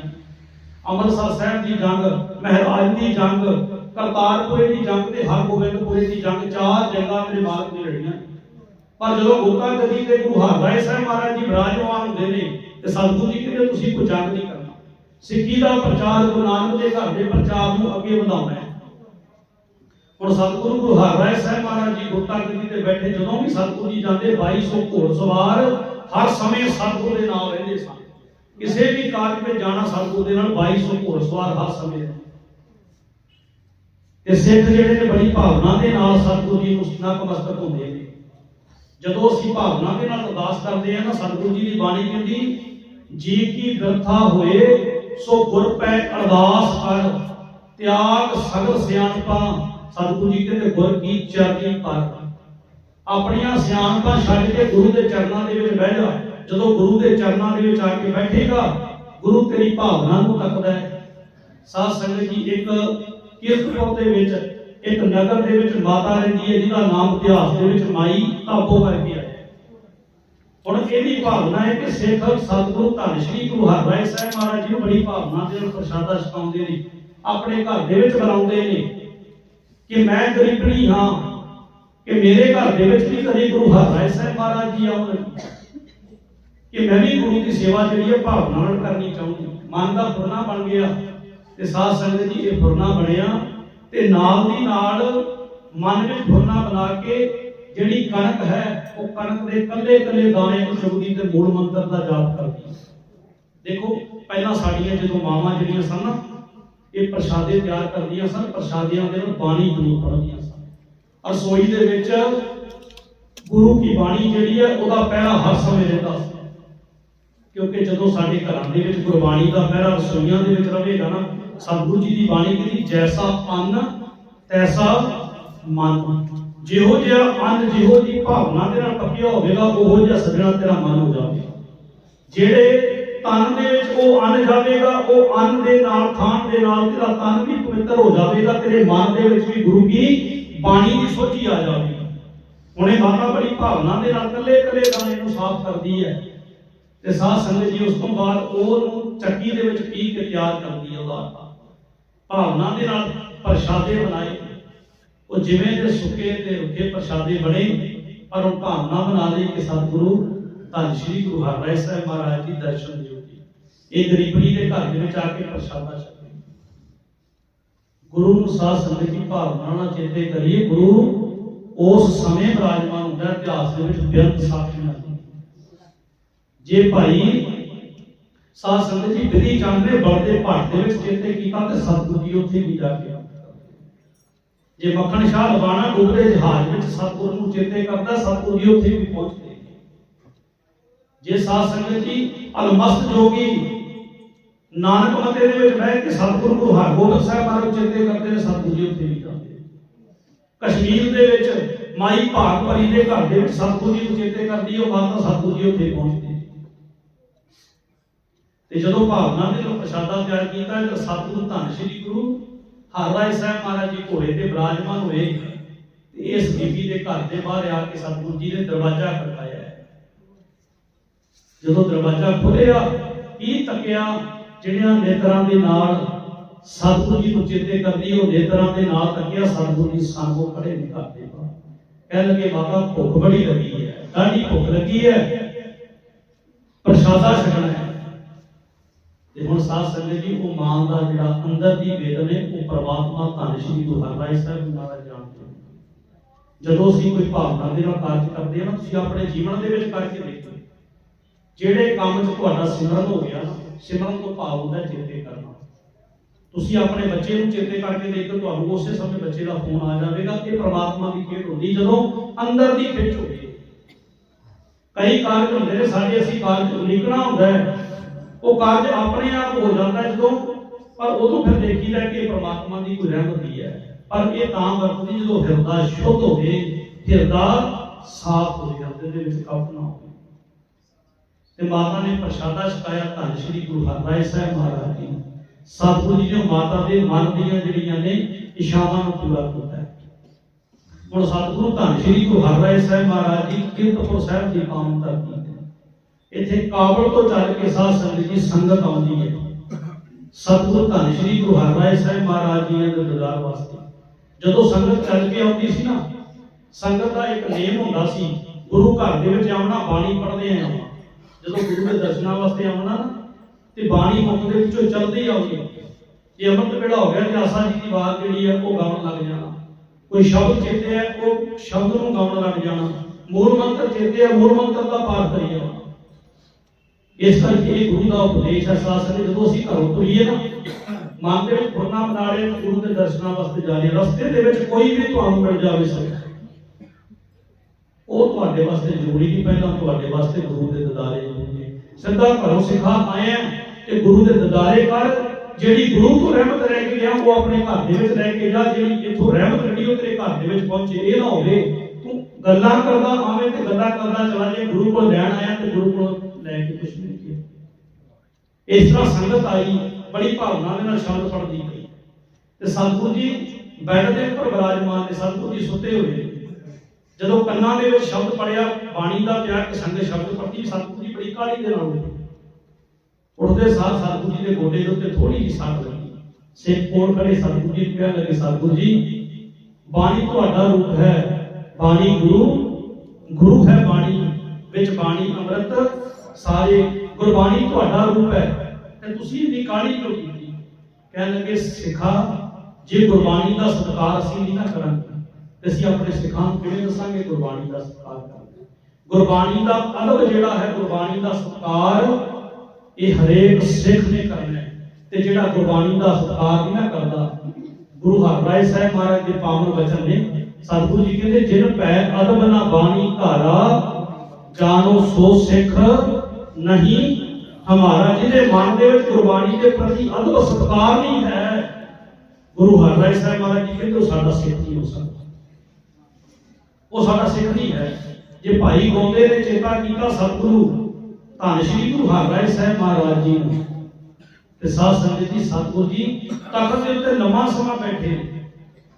ਅੰਮ੍ਰਿਤਸਰ ਸਾਹਿਬ ਦੀ ਜੰਗ, ਮਹਿਰਾਜ ਦੀ ਜੰਗ, ਕਰਤਾਰਪੁਰੇ ਦੀ ਜੰਗ ਤੇ ਹਰਗੋਬਿੰਦਪੁਰੇ ਦੀ ਜੰਗ, ਚਾਰ ਜੰਗਾਂ ਮੇਰੇ ਮਾਲਕ ਨੇ ਲੜੀਆਂ ਪਰ ਜਦੋਂ ਗੋਤਾ ਗਦੀ ਤੇ ਗੁਰੂ ਹਰਰਾਏ ਸਾਹਿਬ ਮਹਾਰਾਜ ਜੀ ਬਿਰਾਜਮਾਨ ਹੁੰਦੇ ਨੇ, ਤੇ ਸਤਿਗੁਰੂ ਜੀ ਕਹਿੰਦੇ, ਤੁਸੀਂ ਕੋਈ ਜੰਗ ਨਹੀਂ ਕਰਨਾ। ਸਿੱਖੀ ਦਾ ਪ੍ਰਚਾਰ ਗੁਰੂ ਨਾਨਕ ਦੇ ਘਰ ਦੇ ਪ੍ਰਚਾਰ ਨੂੰ ਅੱਗੇ ਵਧਾਉਣਾ ਹੈ। ਹੁਣ ਸਤਿਗੁਰੂ ਗੁਰੂ ਹਰਰਾਏ ਸਾਹਿਬ ਮਹਾਰਾਜ ਜੀ ਗੋਤਾ ਗਦੀ ਤੇ ਬੈਠੇ, ਜਦੋਂ ਵੀ ਸਤਿਗੁਰੂ ਜੀ ਜਾਂਦੇ 2200 ਘੋੜ ਸਵਾਰ, ਹਰ ਸਮੇਂ ਸਤਿਗੁਰੂ ਦੇ ਨਾਲ ਰਹਿੰਦੇ ਸਨ। ਕਿਸੇ ਵੀ ਕਾਰਜ ਵਿੱਚ ਜਾਣਾ ਸਤਿਗੁਰੂ ਦੇ ਨਾਲ 2200 ਘੋੜ ਹਰ ਸਮੇਂ ਤੇ ਸਿੱਖ ਜਿਹੜੇ ਨੇ ਬੜੀ ਭਾਵਨਾ ਦੇ ਨਾਲ ਸਤਿਗੁਰੂ ਜੀ ਨੂੰ ਨਤਮਸਤਕ ਹੁੰਦੇ ਨੇ। ਜਦੋਂ ਅਸੀਂ ਭਾਵਨਾ ਦੇ ਨਾਲ ਅਰਦਾਸ ਕਰਦੇ ਆ ਨਾ ਸਤਿਗੁਰੂ ਜੀ ਦੀ ਬਾਣੀ ਕਹਿੰਦੀ, ਜੀ ਕੀ ਵਿਰਥਾ ਹੋਏ, ਸੋ ਗੁਰ ਪੈ ਅਰਦਾਸ ਕਰ, ਤਿਆਗ ਸਗਲ ਸਿਆਣਪਾਂ। ਸਤਿਗੁਰੂ ਜੀ ਕਹਿੰਦੇ, ਗੁਰ ਕੀ ਚਰਨੀ ਪਰ। ਆਪਣੀਆਂ ਸਿਆਣਪਾਂ ਛੱਡ ਕੇ ਗੁਰੂ ਦੇ ਚਰਨਾਂ ਦੇ ਵਿੱਚ ਬਹਿ ਜਾ। ਜਦੋਂ ਗੁਰੂ ਦੇ ਚਰਨਾਂ ਦੇ ਵਿੱਚ ਆ ਕੇ ਬੈਠੇਗਾ, ਗੁਰੂ ਤੇਰੀ ਭਾਵਨਾ ਨੂੰ ਤੱਕਦਾ ਹੈ। ਸਾਧ ਸੰਗਤ ਜੀ, ਇੱਕ ਕੀਰਤਪੁਰ ਦੇ ਵਿੱਚ, ਇੱਕ ਨਗਰ ਦੇ ਵਿੱਚ ਮਾਤਾ ਰਹਿੰਦੀ ਹੈ, ਜਿਹਦਾ ਨਾਮ ਇਤਿਹਾਸ ਦੇ ਵਿੱਚ ਮਾਈ ਤਾਬੋ ਕਰਕੇ ਹੈ। ਹੁਣ ਇਹਦੀ ਭਾਵਨਾ ਹੈ ਕਿ ਸਿੱਖ ਸਤਿਗੁਰੂ ਧੰਨ ਸ਼੍ਰੀ ਗੁਰੂ ਹਰਰਾਏ ਸਾਹਿਬ ਮਹਾਰਾਜ ਜੀ ਨੂੰ ਬੜੀ ਭਾਵਨਾ ਦੇ ਨਾਲ ਪ੍ਰਸ਼ਾਦਾ ਛਕਾਉਂਦੇ ਨੇ, ਆਪਣੇ ਘਰ ਦੇ ਵਿੱਚ ਬੁਲਾਉਂਦੇ ਨੇ ਕਿ ਮੈਂ ਗਰੀਬਣੀ ਹਾਂ, ਕਿ ਮੇਰੇ ਘਰ ਦੇ ਵਿੱਚ ਵੀ ਕਦੇ ਗੁਰੂ ਹਰਰਾਏ ਸਾਹਿਬ ਮਹਾਰਾਜ ਜੀ ਆਉਣਗੇ ਕਿ ਮੈਂ ਵੀ ਗੁਰੂ ਦੀ ਸੇਵਾ ਜਿਹੜੀ ਹੈ ਭਾਵਨਾ ਨਾਲ ਕਰਨੀ ਚਾਹੁੰਦੀ। ਮਨ ਦਾ ਫੁਰਨਾ ਬਣ ਗਿਆ ਤੇ ਸਾਧ ਸੰਗਤ ਜੀ, ਇਹ ਫੁਰਨਾ ਬਣਿਆ ਤੇ ਨਾਲ ਦੀ ਨਾਲ ਮਨ ਵਿੱਚ ਫੁਰਨਾ ਬਣਾ ਕੇ ਜਿਹੜੀ ਕਣਕ ਹੈ, ਉਹ ਕਣਕ ਦੇ ਕੱਲੇ ਕੱਲੇ ਦਾਣੇ ਨੂੰ ਚੁਗਦੀ ਤੇ ਮੂਲ ਮੰਤਰ ਦਾ ਜਾਪ ਕਰਦੀ। ਦੇਖੋ, ਪਹਿਲਾਂ ਸਾਡੀਆਂ ਜਦੋਂ ਮਾਵਾਂ ਜਿਹੜੀਆਂ ਸਨ ਇਹ ਪ੍ਰਸ਼ਾਦੇ ਤਿਆਰ ਕਰਦੀਆਂ ਸਨ, ਪ੍ਰਸ਼ਾਦਿਆਂ ਦੇ ਨਾਲ ਬਾਣੀ ਜ਼ਰੂਰ ਪੜ੍ਹਦੀਆਂ ਸਨ। ਰਸੋਈ ਦੇ ਵਿੱਚ ਗੁਰੂ ਕੀ ਬਾਣੀ ਜਿਹੜੀ ਹੈ ਉਹਦਾ ਪਹਿਰਾ ਹਰ ਸਮੇਂ ਰਹਿੰਦਾ ਸੀ। ਕਿਉਂਕਿ ਜਦੋਂ ਸਾਡੇ ਘਰਾਂ ਦੇ ਵਿੱਚ ਗੁਰਬਾਣੀ ਦਾ ਪਹਿਰਾ ਰਸੋਈਆਂ ਦੇ ਵਿੱਚ ਰਹੇਗਾ ਨਾ, ਸਤਿਗੁਰੂ ਜੀ ਦੀ ਬਾਣੀ ਕਹਿੰਦੀ, ਜੈਸਾ ਅੰਨ, ਤੈਸਾ ਮਨ। ਜਿਹੋ ਜਿਹਾ ਅੰਨ, ਜਿਹੋ ਜੀ ਭਾਵਨਾ ਦੇ ਨਾਲ ਪੱਕਿਆ ਹੋਵੇਗਾ, ਉਹੋ ਜਿਹਾ ਸਜਣਾ ਤੇਰਾ ਮਨ ਹੋ ਜਾਵੇਗਾ। ਜਿਹੜੇ ਤਨ ਦੇ ਵਿੱਚ ਉਹ ਅੰਨ ਜਾਵੇਗਾ, ਉਹ ਅੰਨ ਦੇ ਨਾਲ, ਖਾਣ ਦੇ ਨਾਲ ਤੇਰਾ ਤਨ ਵੀ ਪਵਿੱਤਰ ਹੋ ਜਾਵੇਗਾ, ਤੇਰੇ ਮਨ ਦੇ ਵਿੱਚ ਵੀ ਗੁਰੂ ਕੀ ਬਾਣੀ ਦੀ ਸੋਝੀ ਆ ਜਾਵੇਗੀ। ਹੁਣੇ ਮਾਤਾ ਬੜੀ ਭਾਵਨਾ ਦੇ ਨਾਲ ਕੱਲੇ ਕੱਲੇ ਦਾਣੇ ਨੂੰ ਸਾਫ਼ ਕਰਦੀ ਹੈ। ਤੇ ਸਾਧ ਸੰਗਤ ਜੀ, ਉਸ ਤੋਂ ਬਾਅਦ ਉਹਨੂੰ ਚੱਕੀ ਦੇ ਵਿੱਚ ਪੀ ਕੇ ਤਿਆਰ ਕਰਦੀ ਹੈ ਉਹਦਾ ਭਾਵਨਾ ਦੇ ਨਾਲ ਪ੍ਰਸ਼ਾਦੇ ਬਣਾਏ। ਉਹ ਜਿਵੇਂ ਦੇ ਸੁੱਕੇ ਤੇ ਰੁੱਖੇ ਪ੍ਰਸ਼ਾਦੇ ਬਣੇ, ਪਰ ਉਹ ਭਾਵਨਾ ਬਣਾ ਲਈ ਕਿ ਸਤਿਗੁਰੂ ਧੰਨ ਸ਼੍ਰੀ ਗੁਰੂ ਹਰਰਾਏ ਸਾਹਿਬ ਮਹਾਰਾਜ ਜੀ ਦਰਸ਼ਨ ਦਿਓ ਇਹ ਗਰੀਬਣੀ ਦੇ ਘਰ ਦੇ ਵਿੱਚ ਆ ਕੇ ਪ੍ਰਸ਼ਾਦਾ ਛਕੇ ਗੁਰੂ ਨੂੰ ਸਾਧ ਸੰਗਤ ਦੀ ਭਾਵਨਾ ਨਾਲ ਚੇਤੇ ਕਰੀਏ, ਗੁਰੂ ਉਸ ਸਮੇਂ ਬਿਰਾਜਮਾਨ ਹੁੰਦਾ, ਇਤਿਹਾਸ ਦੇ ਵਿੱਚ ਬੇਅੰਤ ਸਾਖੀਆਂ ਦੀ ਜੇ ਭਾਈ ਸਾਧ ਸੰਗਤ ਜੀ ਬਿਧੀ ਚੰਦ ਨੇ ਬਲਦੇ ਭੱਟ ਦੇ ਵਿੱਚ ਚੇਤੇ ਕੀਤਾ ਤੇ ਸਤਿਗੁਰੂ ਜੀ ਉੱਥੇ ਵੀ ਜਾ ਕੇ ਜੇ ਮੱਖਣ ਸ਼ਾਹ ਲਵਾਣਾ ਡੁੱਬਦੇ ਜਹਾਜ਼ ਵਿੱਚ ਸਤਿਗੁਰੂ ਨੂੰ ਚੇਤੇ ਕਰਦਾ, ਸਤਿਗੁਰੂ ਜੀ ਉੱਥੇ ਵੀ ਪਹੁੰਚਦੇ। ਜੇ ਸਾਧ ਸੰਗਤ ਜੀ ਅਲਮਸਤ ਜੋਗੀ ਨਾਨਕ ਮਤੇ ਦੇ ਵਿੱਚ ਬਹਿ ਕੇ ਸਤਿਗੁਰੂ ਗੁਰੂ ਹਰਗੋਬਿੰਦ ਸਾਹਿਬ ਬਾਰੇ ਚੇਤੇ ਕਰਦੇ ਨੇ, ਸਤਿਗੁਰੂ ਜੀ ਉੱਥੇ ਵੀ ਜਾਂਦੇ ਕਸ਼ਮੀਰ ਦੇ ਵਿੱਚ ਮਾਈ ਭਾਗ ਭਰੀ ਦੇ ਘਰ ਦੇ ਵਿੱਚ ਸਤਿਗੁਰੂ ਜੀ ਨੂੰ ਚੇਤੇ ਕਰਦੀ ਉਹ ਮਾਤਾ ਸਤਿਗੁਰੂ ਜੀ ਉੱਥੇ ਪਹੁੰਚਦੇ ਤੇ ਜਦੋਂ ਭਾਵਨਾ ਦੇ ਨਾਲ ਪ੍ਰਸ਼ਾਦਾ ਤਿਆਰ ਕੀਤਾ ਤਾਂ ਸਤਿਗੁਰੂ ਧੰਨ ਸ਼੍ਰੀ ਗੁਰੂ ਹਰਰਾਏ ਸਾਹਿਬ ਮਹਾਰਾਜ ਜੀ ਘੋੜੇ ਤੇ ਬਿਰਾਜਮਾਨ ਹੋਏ, ਤੇ ਇਸ ਬੀਬੀ ਦੇ ਘਰ ਦੇ ਬਾਹਰ ਆ ਕੇ ਸਤਿਗੁਰੂ ਜੀ ਨੇ ਦਰਵਾਜ਼ਾ ਖੜਕਾਇਆ ਜਦੋਂ ਦਰਵਾਜ਼ਾ ਖੁੱਲਿਆ ਕੀ ਤੱਕਿਆ ਜਿਹੜਿਆਂ ਨੇਤਰਾਂ ਦੇ ਨਾਲ ਸਤਿਗੁਰੂ ਜੀ ਨੂੰ ਚੇਤੇ ਕਰਦੀ, ਉਹ ਨੇਤਰਾਂ ਦੇ ਨਾਲ ਤੱਕਿਆ ਸਤਿਗੁਰੂ ਜੀ ਸਾਨੂੰ ਖੜੇ ਨੇ ਘਰ ਦੇ ਬਾਹਰ। ਕਹਿਣ ਲੱਗੇ, ਬਾਬਾ, ਭੁੱਖ ਬੜੀ ਲੱਗੀ ਹੈ ਕਾਹਦੀ ਭੁੱਖ ਲੱਗੀ ਹੈ। ਪ੍ਰਸ਼ਾਦਾ ਛਕਣਾ ਹੈ। ਤੇ ਹੁਣ ਸਾਧ ਸੰਗਤ ਜੀ, ਉਹ ਮਾਨ ਦਾ ਜਿਹੜਾ ਅੰਦਰ ਦੀ ਵੇਦਨ ਹੈ, ਉਹ ਪ੍ਰਮਾਤਮਾ ਧੰਨ ਸ਼੍ਰੀ ਗੁਰੂ ਹਰਰਾਏ ਸਾਹਿਬ ਮਹਾਰਾਜ ਜਾਣਦੇ ਜਦੋਂ ਅਸੀਂ ਕੋਈ ਭਾਵਨਾ ਦੇ ਨਾਲ ਕਾਰਜ ਕਰਦੇ ਹਾਂ ਤੁਸੀਂ ਆਪਣੇ ਜੀਵਨ ਦੇ ਵਿੱਚ ਕਰਕੇ ਦੇਖੋ। ਜਿਹੜੇ ਕੰਮ 'ਚ ਤੁਹਾਡਾ ਸਿਮਰਨ ਹੋ ਗਿਆ, ਸਿਮਰਨ ਤੋਂ ਭਾਵ ਹੁੰਦਾ ਚੇਤੇ ਕਰਨਾ। ਤੁਸੀਂ ਆਪਣੇ ਬੱਚੇ ਨੂੰ ਚੇਤੇ ਕਰਕੇ ਦੇਖੋ, ਤੁਹਾਨੂੰ ਉਸੇ ਸਮੇਂ ਬੱਚੇ ਦਾ ਫੋਨ ਆ ਜਾਵੇਗਾ ਇਹ ਪ੍ਰਮਾਤਮਾ ਦੀ ਖੇਡ ਹੁੰਦੀ ਜਦੋਂ ਅੰਦਰ ਦੀ ਖਿੱਚ ਹੋਵੇ ਕਈ ਕਾਰਜ ਹੁੰਦੇ ਨੇ, ਸਾਡੇ ਅਸੀਂ ਕਾਰਜ ਉਲੀਕਣਾ ਹੁੰਦਾ ਹੈ। ਉਹ ਕਾਰਜ ਆਪਣੇ ਆਪ ਹੋ ਜਾਂਦਾ ਹੈ ਜਦੋਂ, ਪਰ ਉਦੋਂ ਫਿਰ ਦੇਖੀਦਾ ਕਿ ਇਹ ਪ੍ਰਮਾਤਮਾ ਦੀ ਕੋਈ ਰਹਿਮਤ ਹੀ ਹੈ ਪਰ ਇਹ ਤਾਂ ਵਰਤਦੀ ਜਦੋਂ ਹਿਰਦਾ ਸ਼ੁੱਧ ਹੋਵੇ, ਹਿਰਦਾ ਸਾਫ਼ ਹੋਵੇ ਹਿਰਦੇ ਦੇ ਵਿੱਚ ਕਪਟ ਨਾ ਹੋਵੇ ਤੇ ਮਾਤਾ ਨੇ ਪ੍ਰਸ਼ਾਦਾ ਛਕਾਇਆ ਧੰਨ ਸ਼੍ਰੀ ਗੁਰੂ ਹਰਰਾਏ ਸਾਹਿਬ ਮਹਾਰਾਜ ਜੀ ਨੂੰ। ਸਤਿਗੁਰੂ ਜੀ ਨੇ ਮਾਤਾ ਦੇ ਮਨ ਦੀਆਂ ਜਿਹੜੀਆਂ ਨੇ ਇਸ਼ਾਵਾਂ ਨੂੰ ਪੂਰਾ ਕੀਤਾ ਹੈ। ਹੁਣ ਸਤਿਗੁਰੂ ਧੰਨ ਸ਼੍ਰੀ ਗੁਰੂ ਹਰਰਾਏ ਸਾਹਿਬ ਮਹਾਰਾਜ ਜੀ, ਕੀਰਤਪੁਰ ਸਾਹਿਬ ਦੀ ਪਾਵਨ ਧਰਤੀ ਤੇ ਇੱਥੇ ਕਾਬਲ ਤੋਂ ਚੱਲ ਕੇ ਸਾਧ ਸੰਗਤ ਦੀ ਸੰਗਤ ਆਉਂਦੀ ਹੈ। ਸਤਿਗੁਰ ਧੰਨ ਸ਼੍ਰੀ ਗੁਰੂ ਹਰਿਰਾਏ ਸਾਹਿਬ ਮਹਾਰਾਜ ਜੀ ਦੇ ਦਰਬਾਰ ਵਾਸਤੇ। ਜਦੋਂ ਸੰਗਤ ਚੱਲ ਕੇ ਆਉਂਦੀ ਸੀ ਨਾ, ਸੰਗਤ ਦਾ ਇੱਕ ਨੇਮ ਹੁੰਦਾ ਸੀ, ਗੁਰੂ ਘਰ ਦੇ ਵਿੱਚ ਆਉਣਾ, ਬਾਣੀ ਪੜ੍ਹਦੇ ਆ। ਜਦੋਂ ਗੁਰੂ ਦੇ ਦਰਸ਼ਨਾਂ ਵਾਸਤੇ ਆਉਣਾ ਨਾ, ਤੇ ਬਾਣੀ ਮੁਖ ਦੇ ਵਿੱਚੋਂ ਚੱਲਦੀ ਆਉਂਦੀ। ਜੇ ਅੰਮ੍ਰਿਤ ਵੇਲਾ ਹੋ ਗਿਆ ਤੇ ਆਸਾ ਜੀ ਦੀ ਆਵਾਜ਼ ਜਿਹੜੀ ਹੈ ਉਹ ਗਾਉਣ ਲੱਗ ਜਾਣਾ। ਕੋਈ ਸ਼ਬਦ ਚੇਤੇ ਹੈ ਉਹ ਸ਼ਬਦ ਨੂੰ ਗਾਉਣ ਲੱਗ ਜਾਣਾ। ਮੂਲ ਮੰਤਰ ਚੇਤੇ ਹੈ ਮੂਲ ਮੰਤਰ ਦਾ ਪਾਠ ਕਰੀ ਜਾਣਾ। ਇਸ ਕਰਕੇ ਇਹ ਗੁਰੂ ਦਾ ਉਪਦੇਸ਼ ਹੈ ਸਾਸਨ ਜਦੋਂ ਅਸੀਂ ਘਰੋਂ ਤੁਰੀਏ ਨਾ, ਮਨ ਦੇ ਵਿੱਚ ਫੁਰਨਾ ਬਣਾ ਗੁਰੂ ਦੇ ਦਰਸ਼ਨਾਂ ਵਾਸਤੇ ਜਾ ਰਸਤੇ ਦੇ ਵਿੱਚ ਕੋਈ ਵੀ ਤੁਹਾਨੂੰ ਮਿਲ ਜਾਵੇ ਸਭ ਉਹ ਤੁਹਾਡੇ ਵਾਸਤੇ ਜ਼ਰੂਰੀ ਨਹੀਂ, ਪਹਿਲਾਂ ਤੁਹਾਡੇ ਵਾਸਤੇ ਗੁਰੂ ਦੇ ਦਿਦਾਰੇ ਜ਼ਰੂਰੀ ਸਿੱਧਾ ਘਰੋਂ ਸਿਖਾ ਆਏ ਕਿ ਗੁਰੂ ਦੇ ਦਿਦਾਰੇ ਕਰ, ਜਿਹੜੀ ਗੁਰੂ ਤੋਂ ਰਹਿਮਤ ਰਹਿ ਕੇ ਆ, ਉਹ ਆਪਣੇ ਘਰ ਦੇ ਵਿੱਚ ਰਹਿ ਕੇ ਜਾ, ਜਿਹੜੀ ਇੱਥੋਂ ਰਹਿਮਤ ਕੱਢੀ ਉਹ ਤੇਰੇ ਘਰ ਦੇ ਵਿੱਚ ਪਹੁੰਚੇ। ਇਹ ਨਾ ਹੋਵੇ, ਤੂੰ ਗੱਲਾਂ ਕਰਦਾ ਆਵੇਂ ਤੇ ਗੱਲਾਂ ਕਰਦਾ ਚਲਾ ਜੇ ਗੁਰੂ ਕੋਲ ਲੈਣ ਆਇਆ ਤੇ ਗੁਰੂ ਕੋਲ ਲੈ ਕੇ ਕੁਛ ਨਹੀਂ। ਇਸ ਤਰ੍ਹਾਂ ਸੰਗਤ ਆਈ, ਬੜੀ ਭਾਵਨਾ ਦੇ ਨਾਲ ਸ਼ਬਦ ਪੜ੍ਹਦੀ ਗਈ ਤੇ ਸਤਿਗੁਰੂ ਜੀ ਬੈਠ ਦੇ ਉੱਪਰ ਵਿਰਾਜਮਾਨ ਨੇ ਸਤਿਗੁਰੂ ਜੀ ਸੁੱਤੇ ਹੋਏ ਜਦੋਂ ਕੰਨਾਂ ਦੇ ਵਿੱਚ ਸ਼ਬਦ ਪੜਿਆ ਬਾਣੀ ਦਾ ਪਿਆ ਕਿ ਸੰਗੇ ਸ਼ਬਦ ਪੜ੍ਹਦੀ, ਸਤਿਗੁਰੂ ਜੀ ਬੜੀ ਕਾਹਲੀ ਦੇ ਨਾਲ ਉੱਠੇ। ਉੱਠਦੇ ਸਾਰ ਸਤਿਗੁਰੂ ਜੀ ਦੇ ਗੋਡੇ ਦੇ ਉੱਤੇ ਥੋੜੀ ਜਿਹੀ ਸੱਟ ਲੱਗੀ। ਸਿਰ ਕੋਲ ਖੜੇ ਸਤਿਗੁਰੂ ਜੀ ਕਹਿਣ ਲੱਗੇ, ਸਤਿਗੁਰੂ ਜੀ, ਬਾਣੀ ਤੁਹਾਡਾ ਰੂਪ ਹੈ। ਬਾਣੀ ਗੁਰੂ ਗੁਰੂ ਹੈ ਬਾਣੀ। ਵਿੱਚ ਬਾਣੀ, ਅੰਮ੍ਰਿਤ, ਸਾਰੇ ਗੁਰਬਾਣੀ ਤੁਹਾਡਾ ਰੂਪ ਹੈ ਤੇ ਤੁਸੀਂ ਇੰਨੀ ਕਾਹਲੀ ਕਿਉਂ ਕੀਤੀ? ਕਹਿਣ ਲੱਗੇ, ਸਿੱਖਾ, ਜੇ ਗੁਰਬਾਣੀ ਦਾ ਸਤਿਕਾਰ ਅਸੀਂ ਨਹੀਂ ਨਾ ਕਰਾਂਗੇ, ਤੇ ਅਸੀਂ ਆਪਣੇ ਸਿੱਖਾਂ ਨੂੰ ਕਿਵੇਂ ਦੱਸਾਂਗੇ? ਗੁਰਬਾਣੀ ਦਾ ਸਤਿਕਾਰ ਕਰਦੇ ਗੁਰਬਾਣੀ ਦਾ ਅਦਬ ਜਿਹੜਾ ਹੈ, ਗੁਰਬਾਣੀ ਦਾ ਸਤਿਕਾਰ, ਇਹ ਹਰੇਕ ਸਿੱਖ ਨੇ ਕਰਨਾ ਤੇ ਜਿਹੜਾ ਗੁਰਬਾਣੀ ਦਾ ਸਤਿਕਾਰ ਨਹੀਂ ਨਾ ਕਰਦਾ, ਗੁਰੂ ਹਰਿਰਾਏ ਸਾਹਿਬ ਮਹਾਰਾਜ ਦੇ ਪਾਵਨ ਵਚਨ ਨੇ ਸਤਿਗੁਰੂ ਜੀ ਕਹਿੰਦੇ, ਜਿਨ ਪੈ ਅਦਬ ਨਾ ਬਾਣੀ ਧਾਰਾ, ਜਾਣੋ ਸੋ ਸਿੱਖ ਨਹੀਂ, ਹਮਾਰਾ ਜਿਹਦੇ ਮਨ ਦੇ ਵਿੱਚ ਗੁਰਬਾਣੀ ਦੇ ਪ੍ਰਤੀ ਅਦਬ ਸਤਿਕਾਰ ਨਹੀਂ ਹੈ, ਗੁਰੂ ਹਰਿਰਾਏ ਸਾਹਿਬ ਮਹਾਰਾਜ ਜੀ ਕਹਿੰਦੇ, ਉਹ ਸਾਡਾ ਸਿੱਖ ਨਹੀਂ ਹੋ ਸਕਦਾ। ਉਹ ਸਾਡਾ ਸਿੱਖ ਨਹੀਂ ਹੈ। ਜੇ ਭਾਈ ਗੋਂਦੇ ਨੇ ਚੇਤਾ ਕੀਤਾ ਸਤਿਗੁਰੂ, ਧੰਨ ਸ਼੍ਰੀ ਗੁਰੂ ਹਰਿਰਾਏ ਸਾਹਿਬ ਮਹਾਰਾਜ ਨੂੰ, ਤੇ ਸਾਧ ਸੰਗਤ ਜੀ, ਸਤਿਗੁਰੂ ਜੀ, ਤਖਤ ਦੇ ਉੱਤੇ ਲੰਮਾ ਸਮਾਂ ਬੈਠੇ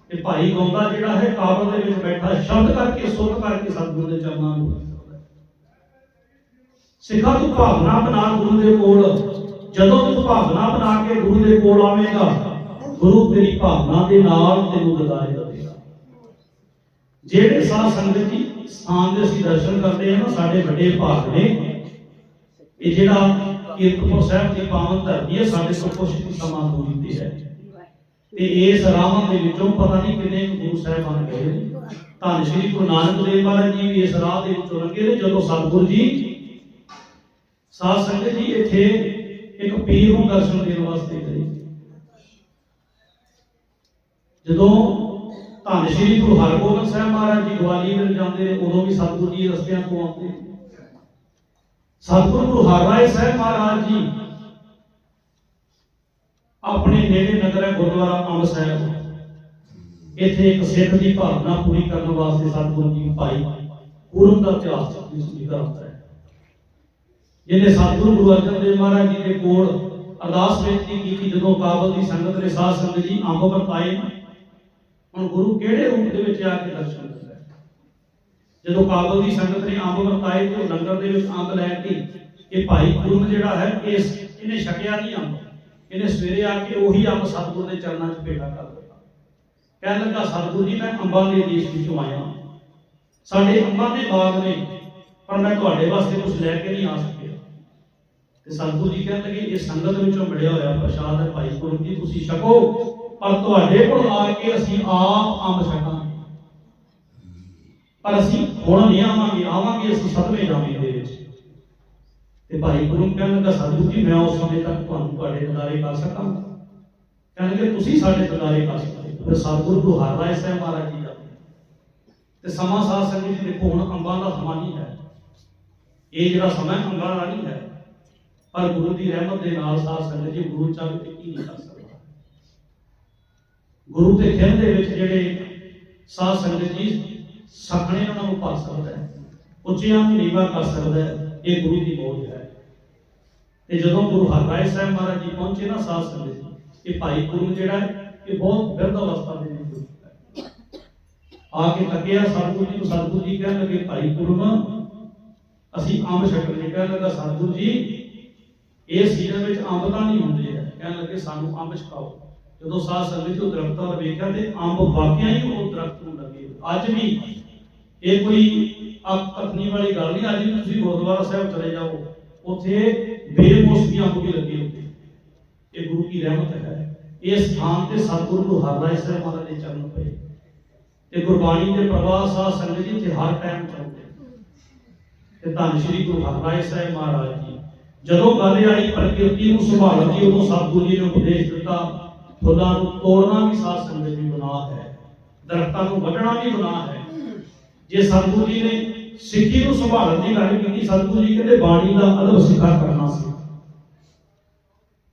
ਤੇ ਭਾਈ ਗੋਂਦਾ ਜਿਹੜਾ ਹੈ, ਕਾਬਲ ਦੇ ਵਿੱਚ ਬੈਠਾ, ਸ਼ਬਦ ਕਰਕੇ ਸੁਰ ਕਰਕੇ ਸਤਿਗੁਰੂ ਦੇ ਚਰਨਾਂ ਨੂੰ ਸਿੱਖਾ ਤੂੰ ਭਾਵਨਾ ਬਣਾ ਗੁਰੂ ਦੇ ਕੋਲ। ਜਦੋਂ ਤੂੰ ਭਾਵਨਾ ਬਣਾ ਕੇ ਗੁਰੂ ਦੇ ਕੋਲ ਆਵੇਂਗਾ, ਗੁਰੂ ਤੇਰੀ ਭਾਵਨਾ ਦੇ ਨਾਲ ਤੈਨੂੰ ਦਿਦਾਰੇ ਦੇਵੇਗਾ ਜਿਹੜੇ ਸਾਧ ਸੰਗਤ ਜੀ ਸਥਾਨ ਦੇ ਅਸੀਂ ਦਰਸ਼ਨ ਕਰਦੇ ਹਾਂ ਨਾ, ਸਾਡੇ ਵੱਡੇ ਭਾਗ ਨੇ, ਇਹ ਜਿਹੜਾ ਕੀਰਤਪੁਰ ਸਾਹਿਬ ਦੀ ਪਾਵਨ ਧਰਤੀ ਹੈ, ਸਾਡੇ ਤੋਂ ਕੁਛ ਸਮਾਂ ਦੂਰੀ ਤੇ ਹੈ। ਤੇ ਇਸ ਰਾਹਾਂ ਦੇ ਵਿੱਚੋਂ ਪਤਾ ਨਹੀਂ ਕਿੰਨੇ ਗੁਰੂ ਸਾਹਿਬਾਨ ਗਏ ਧੰਨ ਸ਼੍ਰੀ ਗੁਰੂ ਨਾਨਕ ਦੇਵ ਮਹਾਰਾਜ ਜੀ ਵੀ ਇਸ ਰਾਹ ਦੇ ਵਿੱਚੋਂ ਲੰਘੇ ਨੇ, ਜਦੋਂ ਸਤਿਗੁਰੂ ਜੀ ਸਾਧ ਸੰਗਤ ਜੀ, ਇੱਥੇ ਇੱਕ ਪੀਰ ਨੂੰ ਦਰਸ਼ਨ ਦੇਣ ਵਾਸਤੇ ਗਏ। ਜਦੋਂ ਧੰਨ ਸ਼੍ਰੀ ਗੁਰੂ ਹਰਗੋਬਿੰਦ ਸਾਹਿਬ ਮਹਾਰਾਜ ਜੀ ਗਵਾਲੀਅਰ ਜਾਂਦੇ ਨੇ, ਉਦੋਂ ਵੀ ਸਤਿਗੁਰੂ ਜੀ ਰਸਤਿਆਂ ਤੋਂ ਆਉਂਦੇ ਸਤਿਗੁਰੂ ਗੁਰੂ ਹਰਰਾਏ ਸਾਹਿਬ ਮਹਾਰਾਜ ਜੀ ਆਪਣੇ ਨੇੜੇ ਨਗਰ ਹੈ ਗੁਰਦੁਆਰਾ ਅੰਬ ਸਾਹਿਬ। ਇੱਥੇ ਇੱਕ ਸਿੱਖ ਦੀ ਭਾਵਨਾ ਪੂਰੀ ਕਰਨ ਵਾਸਤੇ ਸਤਿਗੁਰੂ ਜੀ ਭਾਈ ਪੂਰਨ ਦਾ ਇਤਿਹਾਸ ਜੀ ਕਰਦਾ ਜਿਹਨੇ ਸਤਿਗੁਰੂ ਗੁਰੂ ਅਰਜਨ ਦੇਵ ਮਹਾਰਾਜ ਜੀ ਦੇ ਕੋਲ ਅਰਦਾਸ ਬੇਨਤੀ ਕੀਤੀ ਜਦੋਂ ਕਾਬਲ ਦੀ ਸੰਗਤ ਨੇ ਸਾਧ ਸੰਗਤ ਜੀ ਅੰਬ ਵਰਤਾਏ, ਹੁਣ ਗੁਰੂ ਕਿਹੜੇ ਰੂਪ ਦੇ ਵਿੱਚ ਆ ਕੇ ਦਰਸ਼ਨ ਦਿੰਦਾ ਜਦੋਂ ਕਾਬਲ ਦੀ ਸੰਗਤ ਨੇ ਅੰਬ ਵਰਤਾਏ ਤੇ ਲੰਗਰ ਦੇ ਵਿੱਚ ਅੰਬ ਲੈ ਕੇ ਇਹ ਭਾਈ ਪੂਰਨ ਜਿਹੜਾ ਹੈ, ਇਸ ਇਹਨੇ ਛਕਿਆ ਨਹੀਂ ਅੰਬ, ਇਹਨੇ ਸਵੇਰੇ ਆ ਕੇ ਉਹੀ ਅੰਬ ਸਤਿਗੁਰ ਦੇ ਚਰਨਾਂ 'ਚ ਭੇਟਾ ਕਰ ਦਿੱਤਾ। ਕਹਿਣ ਲੱਗਾ, ਸਤਿਗੁਰੂ ਜੀ, ਮੈਂ ਅੰਬਾਂ ਦੇ ਦੇਸ਼ ਵਿੱਚੋਂ ਆਇਆ ਸਾਡੇ ਅੰਬਾਂ ਦੇ ਬਾਗ ਨੇ ਪਰ ਮੈਂ ਤੁਹਾਡੇ ਵਾਸਤੇ ਕੁਝ ਲੈ ਕੇ ਨਹੀਂ ਆ ਸਕਿਆ। ਤੇ ਸਤਿਗੁਰੂ ਜੀ ਕਹਿੰਦੇ ਕਿ ਇਹ ਸੰਗਤ ਵਿੱਚੋਂ ਮਿਲਿਆ ਹੋਇਆ ਪ੍ਰਸ਼ਾਦ ਹੈ ਭਾਈ ਗੁਰੂ ਜੀ, ਤੁਸੀਂ ਛਕੋ। ਪਰ ਤੁਹਾਡੇ ਕੋਲ ਆ ਕੇ ਅਸੀਂ ਆਪ ਅੰਬ ਛਕਾਂਗੇ। ਪਰ ਅਸੀਂ ਹੁਣ ਨਹੀਂ ਆਵਾਂਗੇ ਆਵਾਂਗੇ ਅਸੀਂ ਸਤਵੇਂ ਜਾਮੇ ਦੇ ਵਿੱਚ। ਤੇ ਭਾਈ ਗੁਰੂ ਕਹਿਣ ਲੱਗਾ ਸਤਿਗੁਰੂ ਜੀ, ਮੈਂ ਉਸ ਸਮੇਂ ਤੱਕ ਤੁਹਾਨੂੰ ਤੁਹਾਡੇ ਦਿਦਾਰੇ ਕਰ ਸਕਾਂ। ਕਹਿੰਦੇ ਤੁਸੀਂ ਸਾਡੇ ਦਿਦਾਰੇ ਕਰ ਸਕਦੇ ਫਿਰ ਸਤਿਗੁਰੂ ਗੁਰੂ ਹਰਿਰਾਏ ਸਾਹਿਬ ਮਹਾਰਾਜ ਜੀ ਦਾ। ਤੇ ਸਮਾਂ ਸਾਧ ਸੰਗਤ ਜੀ ਦੇਖੋ, ਹੁਣ ਅੰਬਾਂ ਦਾ ਸਮਾਂ ਨਹੀਂ ਹੈ। ਇਹ ਜਿਹੜਾ ਸਮਾਂ ਹੈ, ਅੰਬਾਂ ਦਾ ਨਹੀਂ ਹੈ। ਪਰ ਗੁਰੂ ਦੀ ਰਹਿਮਤ ਦੇ ਨਾਲ ਸਾਧ ਸੰਗਤ ਜੀ ਗੁਰੂ ਚਾਹੇ ਤੇ ਕੀ ਨਹੀਂ ਕਰ ਸਕਦਾ। ਗੁਰੂ ਦੇ ਖਿਲ ਦੇ ਵਿੱਚ ਜਿਹੜੇ ਸਾਧ ਸੰਗਤ ਜੀ ਸਖਣੇ ਉਹਨਾਂ ਨੂੰ ਪਾ ਸਕਦਾ ਹੈ ਉੱਚਿਆਂ ਨੂੰ ਨੀਵਾ ਕਰ ਸਕਦਾ ਹੈ ਇਹ ਗੁਰੂ ਦੀ ਮੌਜ ਹੈ। ਤੇ ਜਦੋਂ ਗੁਰੂ ਹਰਰਾਏ ਸਾਹਿਬ ਮਹਾਰਾਜ ਜੀ ਪਹੁੰਚੇ ਨਾ ਸਾਧ ਸੰਗਤ ਜੀ ਇਹ ਭਾਈ ਗੁਰੂ ਜਿਹੜਾ ਹੈ ਇਹ ਬਹੁਤ ਬਿਰਧ ਅਵਸਥਾ ਦੇ ਵਿੱਚ ਆ ਕੇ ਤੱਕਿਆ ਸਤਿਗੁਰੂ ਜੀ ਨੂੰ ਸਤਿਗੁਰੂ ਜੀ ਕਹਿਣ ਲੱਗੇ ਭਾਈ ਗੁਰੂ ਅਸੀਂ ਅੰਬ ਛਕਣੇ ਕਹਿਣ ਲੱਗਾ ਸਤਿਗੁਰੂ ਜੀ, ਇਹ ਸੀਜ਼ਨ ਵਿੱਚ ਅੰਬ ਤਾਂ ਨਹੀਂ ਹੁੰਦੇ ਹੈ ਕਹਿਣ ਲੱਗੇ, ਸਾਨੂੰ ਅੰਬ ਛਕਾਓ। ਜਦੋਂ ਸਾਧ ਸੰਗਤ ਨੂੰ ਦਰਖਤਾਂ ਵੱਲ ਵੇਖਿਆ ਤੇ ਅੰਬ ਵਾਕਿਆ ਹੀ ਉਹ ਦਰਖਤ ਨੂੰ ਲੱਗੇ। ਅੱਜ ਵੀ ਇਹ ਕੋਈ ਅਕ- ਵਾਲੀ ਗੱਲ ਨਹੀਂ, ਅੱਜ ਵੀ ਤੁਸੀਂ ਗੁਰਦੁਆਰਾ ਸਾਹਿਬ ਚਲੇ ਜਾਓ, ਉੱਥੇ ਬੇਮੌਸਮੀ ਅੰਬ ਵੀ ਲੱਗੇ ਹੁੰਦੇ ਇਹ ਗੁਰੂ ਕੀ ਰਹਿਮਤ ਹੈ। ਇਹ ਸਥਾਨ ਤੇ ਸਤਿਗੁਰੂ ਨੂੰ ਹਰ ਰਾਏ ਸਾਹਿਬ ਮਹਾਰਾਜ ਦੇ ਚਰਨ ਪਏ। ਤੇ ਗੁਰਬਾਣੀ ਦੇ ਪ੍ਰਵਾਹ ਸਾਧ ਸੰਗਤ ਜੀ ਇੱਥੇ ਹਰ ਟਾਈਮ ਚੱਲਦੇ ਤੇ ਧੰਨ ਸ਼੍ਰੀ ਗੁਰੂ ਹਰਰਾਏ ਸਾਹਿਬ ਮਹਾਰਾਜ ਜੀ। ਜਦੋਂ ਗੱਲ ਆਈ ਪ੍ਰਕਿਰਤੀ ਨੂੰ ਸੰਭਾਲਣ ਦੀ ਉਦੋਂ ਸਤਿਗੁਰੂ ਜੀ ਨੇ ਉਪਦੇਸ਼ ਦਿੱਤਾ ਫੁੱਲਾਂ ਨੂੰ ਤੋੜਨਾ ਵੀ ਸਾਧ ਸੰਗਤ ਦੀ ਗੁਨਾਹ ਹੈ, ਦਰਖਤਾਂ ਨੂੰ ਵੱਢਣਾ ਵੀ ਗੁਨਾਹ ਹੈ। ਜੇ ਸਤਿਗੁਰੂ ਜੀ ਨੇ ਸਿੱਖੀ ਨੂੰ ਸੰਭਾਲਣ ਦੀ ਗੱਲ ਕੀਤੀ ਸਤਿਗੁਰੂ ਜੀ ਕਹਿੰਦੇ ਬਾਣੀ ਦਾ ਅਦਬ ਸਿੱਖਾ ਕਰਨਾ ਸੀ।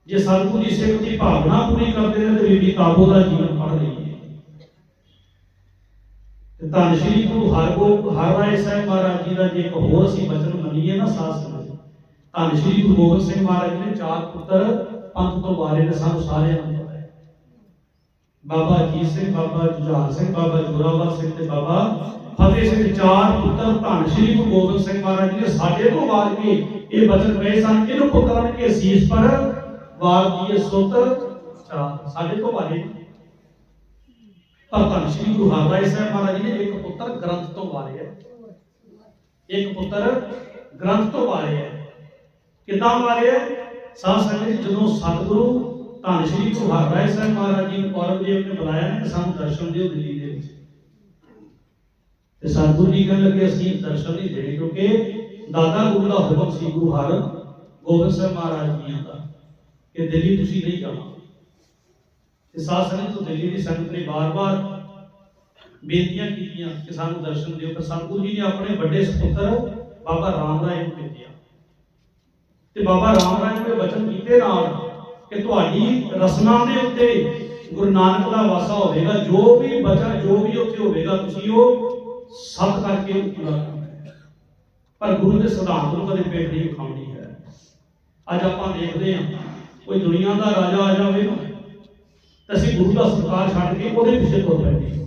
ਜੇ ਸਤਿਗੁਰੂ ਜੀ ਸਿੱਖ ਦੀ ਭਾਵਨਾ ਪੂਰੀ ਕਰਦੇ ਨੇ, ਤੇ ਬੀਬੀ ਕਾਬੂ ਦਾ ਜੀਵਨ ਪੜ ਰਹੀ ਹੈ ਤੇ ਧੰਨ ਸ਼੍ਰੀ ਗੁਰੂ ਹਰਗੋਬਿੰਦ ਹਰਰਾਏ ਸਾਹਿਬ ਮਹਾਰਾਜ ਜੀ ਦਾ ਜੇ ਇੱਕ ਹੋਰ ਅਸੀਂ ਬਚਨ ਮੰਨੀਏ ਨਾ ਸਾਧ ਸੰਗਤ ਜੀ, ਧੰਨ ਸ਼੍ਰੀ ਗੁਰੂ ਗੋਬਿੰਦ ਸਿੰਘ ਮਹਾਰਾਜ ਜੀ ਨੇ ਚਾਰ ਪੁੱਤਰ ਪੰਥ ਤੋਂ ਬਾਰੇ ਨੇ ਸਾਨੂੰ ਸਾਰਿਆਂ ਨੂੰ ਪਤਾ ਹੈ। ਬਾਬਾ ਅਜੀਤ ਸਿੰਘ ਬਾਬਾ ਜੁਝਾਰ ਸਿੰਘ ਬਾਬਾ ਜੋਰਾਵਰ ਸਿੰਘ ਤੇ ਬਾਬਾ ਫਤਿਹ ਸਿੰਘ ਚਾਰ ਪੁੱਤਰ ਧੰਨ ਸ਼੍ਰੀ ਗੁਰੂ ਗੋਬਿੰਦ ਸਿੰਘ ਮਹਾਰਾਜ ਜੀ ਨੇ ਸਾਡੇ ਤੋਂ ਵਾਰ ਕੇ ਇਹ ਬਚਨ ਕਹੇ ਸਨ ਇਹਨੂੰ ਪੁੱਤਰਾਂ ਨੇ ਕਿ ਅਸੀਸ ਪਰ ਵਾਰ ਦੀ ਸੁਤ ਚਾਰ ਸਾਡੇ ਤੋਂ ਵਾਰੇ। ਪਰ ਧੰਨ ਸ਼੍ਰੀ ਗੁਰੂ ਹਰਰਾਏ ਸਾਹਿਬ ਮਹਾਰਾਜ ਨੇ ਇੱਕ ਪੁੱਤਰ ਗ੍ਰੰਥ ਤੋਂ ਵਾਰਿਆ ਇੱਕ ਪੁੱਤਰ ਗ੍ਰੰਥ ਤੋਂ ਵਾਰਿਆ ਕਿੱਦਾਂ ਵਾਰਿਆ ਸਾਧ ਸੰਗਤ ਜਦੋਂ ਸਤਿਗੁਰੂ ਧੰਨ ਸ਼੍ਰੀ ਗੁਰੂ ਹਰਰਾਏ ਸਾਹਿਬ ਮਹਾਰਾਜ ਜੀ ਨੂੰ ਔਰੰਗਜ਼ੇਬ ਨੇ ਬੁਲਾਇਆ ਕਿ ਸਾਨੂੰ ਦਰਸ਼ਨ ਦਿਓ ਦਿੱਲੀ ਦੇ ਵਿੱਚ। ਤੇ ਸਤਿਗੁਰੂ ਜੀ ਕਹਿਣ ਲੱਗੇ, ਅਸੀਂ ਦਰਸ਼ਨ ਨਹੀਂ ਦੇਣੇ, ਕਿਉਂਕਿ ਦਾਦਾ ਗੁਰੂ ਦਾ ਹੁਕਮ ਸੀ ਗੁਰੂ ਹਰ ਗੋਬਿੰਦ ਸਾਹਿਬ ਮਹਾਰਾਜ ਜੀ ਦਾ, ਕਿ ਦਿੱਲੀ ਤੁਸੀਂ ਨਹੀਂ ਜਾਣਾ। ਤੇ ਸਾਧ ਸੰਗਤ ਤੋਂ ਦਿੱਲੀ ਦੀ ਸੰਗਤ ਨੇ ਬਾਰ-ਬਾਰ ਬੇਨਤੀਆਂ ਕੀਤੀਆਂ ਕਿ ਸਾਨੂੰ ਦਰਸ਼ਨ ਦਿਓ, ਪਰ ਸਤਿਗੁਰੂ ਜੀ ਨੇ ਆਪਣੇ ਵੱਡੇ ਸੁਪੁੱਤਰ ਬਾਬਾ ਰਾਮ ਰਾਏ ਨੂੰ ਭੇਜਿਆ। ਤੇ ਬਾਬਾ ਰਾਮ ਰਾਏ ਨੇ ਬਚਨ ਕੀਤੇ ਨਾਲ ਕਿ ਤੁਹਾਡੀ ਰਸਨਾ ਦੇ ਉੱਤੇ ਗੁਰੂ ਨਾਨਕ ਦਾ ਵਾਸਾ ਹੋਵੇਗਾ, ਜੋ ਵੀ ਬਚਨ, ਜੋ ਵੀ ਉੱਥੇ ਹੋਵੇਗਾ, ਤੁਸੀਂ ਉਹ ਸਤ ਕਰਕੇ ਪੂਰਾ ਕਰਨਾ ਪਰ ਗੁਰੂ ਦੇ ਸਿਧਾਂਤ ਨੂੰ ਕਦੇ ਪੇਟ ਨਹੀਂ ਵਿਖਾਉਣੀ ਹੈ। ਅੱਜ ਆਪਾਂ ਦੇਖਦੇ ਹਾਂ, ਕੋਈ ਦੁਨੀਆ ਦਾ ਰਾਜਾ ਆ ਜਾਵੇ ਨਾ ਅਸੀਂ ਗੁਰੂ ਦਾ ਸਤਿਕਾਰ ਛੱਡ ਕੇ ਉਹਦੇ ਪਿੱਛੇ ਤੁਰ ਪੈਂਦੇ ਹਾਂ।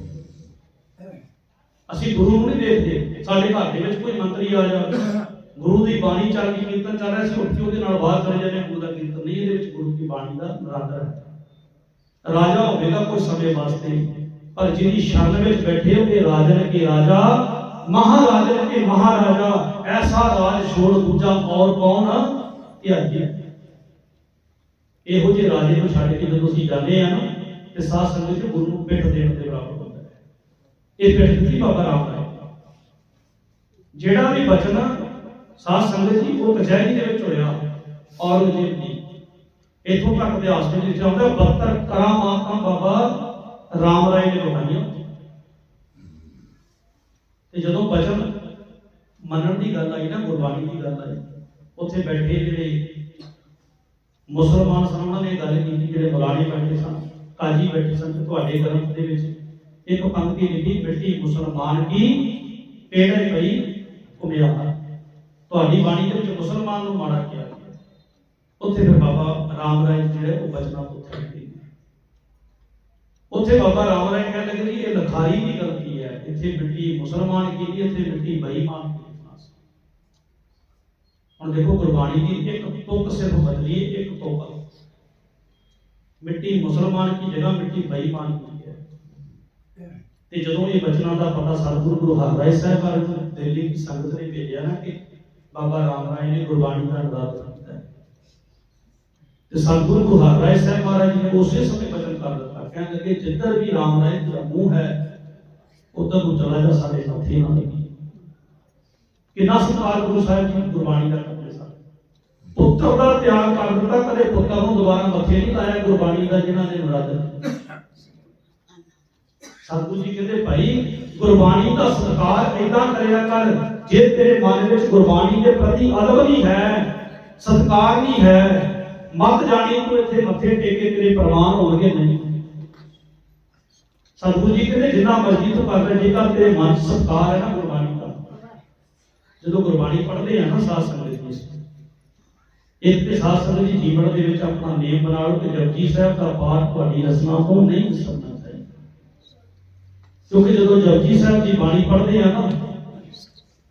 ਅਸੀਂ ਗੁਰੂ ਨੂੰ ਨਹੀਂ ਦੇਖਦੇ। ਸਾਡੇ ਘਰ ਦੇ ਵਿੱਚ ਕੋਈ ਮੰਤਰੀ ਆ ਜਾਵੇ। ਗੁਰੂ ਦੀ ਬਾਣੀ ਚੱਲ ਰਹੀ ਕੀਰਤਨ ਚੱਲ ਰਿਹਾ ਸੀ ਉੱਠ ਕੇ ਉਹਦੇ ਨਾਲ ਬਾਹਰ ਚਲੇ ਜਾਂਦੇ ਗੁਰੂ ਦਾ ਕੀਰਤਨ। ਨਹੀਂ, ਇਹਦੇ ਵਿੱਚ ਗੁਰੂ ਦੀ ਬਾਣੀ ਦਾ ਨਰਾਦਰ ਹੈ। ਰਾਜਾ ਹੋਵੇਗਾ ਕੁਝ ਸਮੇਂ ਵਾਸਤੇ, ਪਰ ਜਿਹਦੀ ਸ਼ਰਨ ਵਿੱਚ ਬੈਠੇ ਹੋ ਇਹ ਰਾਜਨ ਕੇ ਰਾਜਾ, ਮਹਾਰਾਜਨ ਕੇ ਮਹਾਰਾਜਾ, ਐਸਾ ਰਾਜ ਛੋੜ ਦੂਜਾ ਔਰ ਕੌਣ ਧਿਆਜੀ ਇਹੋ ਜਿਹੇ ਰਾਜੇ ਨੂੰ ਛੱਡ ਕੇ ਜਦੋਂ ਅਸੀਂ ਜਾਂਦੇ ਆ ਨਾ ਤੇ ਸਾਧ ਸੰਗਤ ਚ ਗੁਰੂ ਨੂੰ ਪਿੱਠ ਦੇਣ ਦੇ ਬਰਾਬਰ ਹੁੰਦਾ ਹੈ ਇਹ ਪਿੱਠ ਦਿੱਤੀ ਬਾਬਾ ਰਾਮ ਰਾਏ ਜਿਹੜਾ ਵੀ ਬਚਨ ਸਾਧ ਸੰਗਤ ਜੀ, ਉਹ ਕਚਹਿਰੀ ਦੇ ਵਿੱਚ ਹੋਇਆ ਔਰੰਗਜ਼ੇਬ ਦੀ ਇਥੋਂ ਤੱਕ ਇਤਿਹਾਸ ਵਿੱਚ ਲਿਖਿਆ 72 ਕਰਾਮਾਤਾਂ ਬਾਬਾ ਰਾਮ ਰਾਏ ਨੇ ਵਿਖਾਈਆਂ ਤੇ ਜਦੋਂ ਬਚਨ ਮੰਨਣ ਦੀ ਗੱਲ ਆਈ ਨਾ, ਗੁਰਬਾਣੀ ਦੀ ਗੱਲ ਆਈ, ਉੱਥੇ ਬੈਠੇ ਜਿਹੜੇ ਮੁਸਲਮਾਨ ਸਨ, ਉਹਨਾਂ ਨੇ ਗੱਲ ਕੀਤੀ, ਜਿਹੜੇ ਬੁਲਾਣੇ ਬੈਠੇ ਸਨ। ਕਾਜੀ ਬੈਠੇ ਸਨ ਤੁਹਾਡੇ ਗ੍ਰੰਥ ਦੇ ਵਿੱਚ। ਇੱਕ ਪੰਕਤੀ ਲਿਖੀ ਮਿੱਟੀ ਮੁਸਲਮਾਨ ਕੀ? ਪੇੜੇ ਪਈ ਕੁਮਿਆ ਤੁਹਾਡੀ ਬਾਣੀ ਦੇ ਵਿੱਚ ਮੁਸਲਮਾਨ ਨੂੰ ਮਾੜਾ ਕਿਹਾ ਗਿਆ। ਉੱਥੇ ਫਿਰ ਬਾਬਾ ਰਾਮ ਰਾਏ ਜਿਹੜੇ ਉਹ ਬਚਨਾਂ ਉੱਥੇ ਗਏ ਉੱਥੇ ਬਾਬਾ ਰਾਮ ਰਾਏ ਕਹਿਣ ਲੱਗੇ ਇਹ ਲਖਾਰੀ ਦੀ ਗਲਤੀ ਹੈ? ਇੱਥੇ ਮਿੱਟੀ ਮੁਸਲਮਾਨ ਕੀ ਇੱਥੇ ਮਿੱਟੀ ਬੇਈਮਾਨ ਕੀ ਹੁਣ ਦੇਖੋ, ਗੁਰਬਾਣੀ ਦੀ ਇੱਕ ਤੁਕ ਸਿਰਫ ਬਦਲੀ, ਇੱਕ ਤੁਕ ਮਿੱਟੀ ਮੁਸਲਮਾਨ ਕੀ ਜਗ੍ਹਾ ਮਿੱਟੀ ਬੇਈਮਾਨ ਕੀ ਹੈ। ਤੇ ਜਦੋਂ ਇਹ ਬਚਨਾਂ ਦਾ ਪਤਾ ਸਤਿਗੁਰੂ ਗੁਰੂ ਹਰਰਾਏ ਸਾਹਿਬ ਬਾਰੇ ਨੂੰ ਦਿੱਲੀ ਦੀ ਸੰਗਤ ਨੇ ਭੇਜਿਆ ਨਾ ਕਿ ਬਾਬਾ ਰਾਮ ਰਾਏ ਨੇ ਗੁਰਬਾਣੀ ਦਾ ਅਨੁਵਾਦ ਕੀਤਾ। ਤੇ ਸਤਿਗੁਰੂ ਗੁਰੂ ਹਰਰਾਏ ਸਾਹਿਬ ਮਹਾਰਾਜ ਨੇ ਉਸੇ ਸਮੇਂ ਬਚਨ ਕਰ ਦਿੱਤਾ। ਕਹਿਣ ਲੱਗੇ ਜਿੱਧਰ ਵੀ ਰਾਮ ਰਾਏ ਦਾ ਮੂੰਹ ਹੈ, ਉਧਰ ਨੂੰ ਚਲਾ ਜਾ ਸਾਡੇ ਮੱਥੇ ਨਾ। ਕਿੰਨਾ ਸਤਿਕਾਰ ਗੁਰੂ ਸਾਹਿਬ ਜੀ ਗੁਰਬਾਣੀ ਦਾ ਪੁੱਤਰ ਦਾ ਤਿਆਗ ਕਰ ਦਿੱਤਾ, ਕਦੇ ਪੁੱਤਰ ਨੂੰ ਦੁਬਾਰਾ ਮੱਥੇ ਨਹੀਂ ਲਾਇਆ ਗੁਰਬਾਣੀ ਦਾ, ਜਿਨ੍ਹਾਂ ਨੇ। ਨਰਾਦਰ ਸਤਿਗੁਰੂ ਜੀ ਕਹਿੰਦੇ, ਭਾਈ, ਗੁਰਬਾਣੀ ਦਾ ਸਤਿਕਾਰ ਏਦਾਂ ਕਰਿਆ ਕਰ, ਜੇ ਤੇਰੇ ਮਨ ਵਿੱਚ ਗੁਰਬਾਣੀ ਦੇ ਪ੍ਰਤੀ ਅਦਬ ਨਹੀਂ ਹੈ, ਸਤਿਕਾਰ ਨਹੀਂ ਹੈ, ਮਤ ਜਾਣੀ ਤੂੰ ਇੱਥੇ ਮੱਥੇ ਟੇਕੇ ਤੇਰੇ ਪ੍ਰਵਾਨ ਹੋਣਗੇ ਨਹੀਂ। ਸਤਿਗੁਰੂ ਜੀ ਕਹਿੰਦੇ, ਜਿੰਨਾ ਮਰਜ਼ੀ ਤੂੰ ਕਰ ਲੈ, ਜੇਕਰ ਤੇਰੇ ਮਨ 'ਚ ਸਤਿਕਾਰ ਹੈ ਨਾ ਗੁਰਬਾਣੀ ਦਾ। ਜਦੋਂ ਗੁਰਬਾਣੀ ਪੜ੍ਹਦੇ ਆ ਨਾ ਸਾਧ ਸੰਗਤ ਜੀ ਇੱਕ ਤੇ ਜੀ ਜੀਵਨ ਦੇ ਵਿੱਚ ਆਪਣਾ ਨੇਮ ਬਣਾ ਲਓ ਕਿ ਜਪਜੀ ਸਾਹਿਬ ਦਾ ਪਾਠ ਤੁਹਾਡੀ ਰਸਨਾ ਤੋਂ ਨਹੀਂ ਵਿਸਰਨਾ ਚਾਹੀਦਾ। ਕਿਉਂਕਿ ਜਦੋਂ ਜਪਜੀ ਸਾਹਿਬ ਦੀ ਬਾਣੀ ਪੜ੍ਹਦੇ ਆ ਨਾ,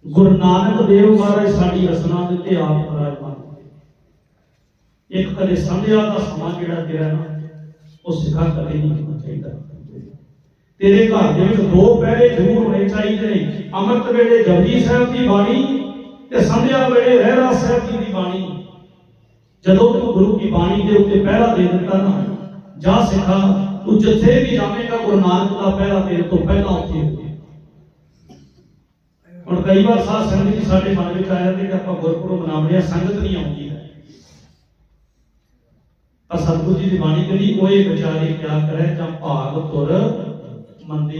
ਗੁਰੂ ਨਾਨਕ ਦੇਵ ਮਹਾਰਾਜ ਸਾਡੀ ਰਸਨਾ ਦੇ ਉੱਤੇ ਆਪ ਵਿਰਾਜਮਾਨ ਇੱਕ ਕਦੇ ਸੰਧਿਆ ਦਾ ਸਮਾਂ ਜਿਹੜਾ ਤੇਰਾ ਨਾ, ਉਹ ਸਿਖਾ ਕਦੇ ਨਹੀਂ ਹੋਣਾ ਚਾਹੀਦਾ। ਤੇਰੇ ਘਰ ਦੇ ਵਿੱਚ ਦੋ ਪਹਿਰੇ ਜ਼ਰੂਰ ਹੋਣੇ ਚਾਹੀਦੇ ਨੇ। ਅੰਮ੍ਰਿਤ ਵੇਲੇ ਜਪਜੀ ਸਾਹਿਬ ਦੀ ਬਾਣੀ ਤੇ ਸੰਧਿਆ ਵੇਲੇ ਰਹਿਰਾ ਸਾਹਿਬ ਜੀ ਦੀ ਬਾਣੀ। ਜਦੋਂ ਗੁਰੂ ਕੀ ਬਾਣੀ ਦੇ ਉੱਤੇ ਪਹਿਰਾ ਦੇ ਦਿੱਤਾ ਨਾ, ਜਾ ਸਿੱਖਾ ਤੂੰ ਜਿੱਥੇ ਵੀ ਜਾਵੇਂਗਾ, ਗੁਰੂ ਨਾਨਕ ਦਾ ਪਹਿਰਾ ਤੇਰੇ ਤੋਂ ਪਹਿਲਾਂ ਉੱਥੇ ਹੁਣ ਕਈ ਵਾਰ ਸਾਧ ਸੰਗਤ ਜੀ ਸਾਡੇ ਮਨ ਵਿੱਚ ਆ ਕਿ ਆਪਾਂ ਗੁਰਪੁਰਬ ਮਨਾਉਂਦੇ ਆ ਸੰਗਤ ਨਹੀਂ ਆਉਂਦੀ ਪਰ ਸਤਿਗੁਰੂ ਜੀ ਦੀ ਬਾਣੀ ਕਹਿੰਦੀ ਓਏ ਵਿਚਾਰੇ ਕਿਆ ਕਰੇ ਜਾਂ ਭਾਗ ਤੁਰ ਮੰਦੇ।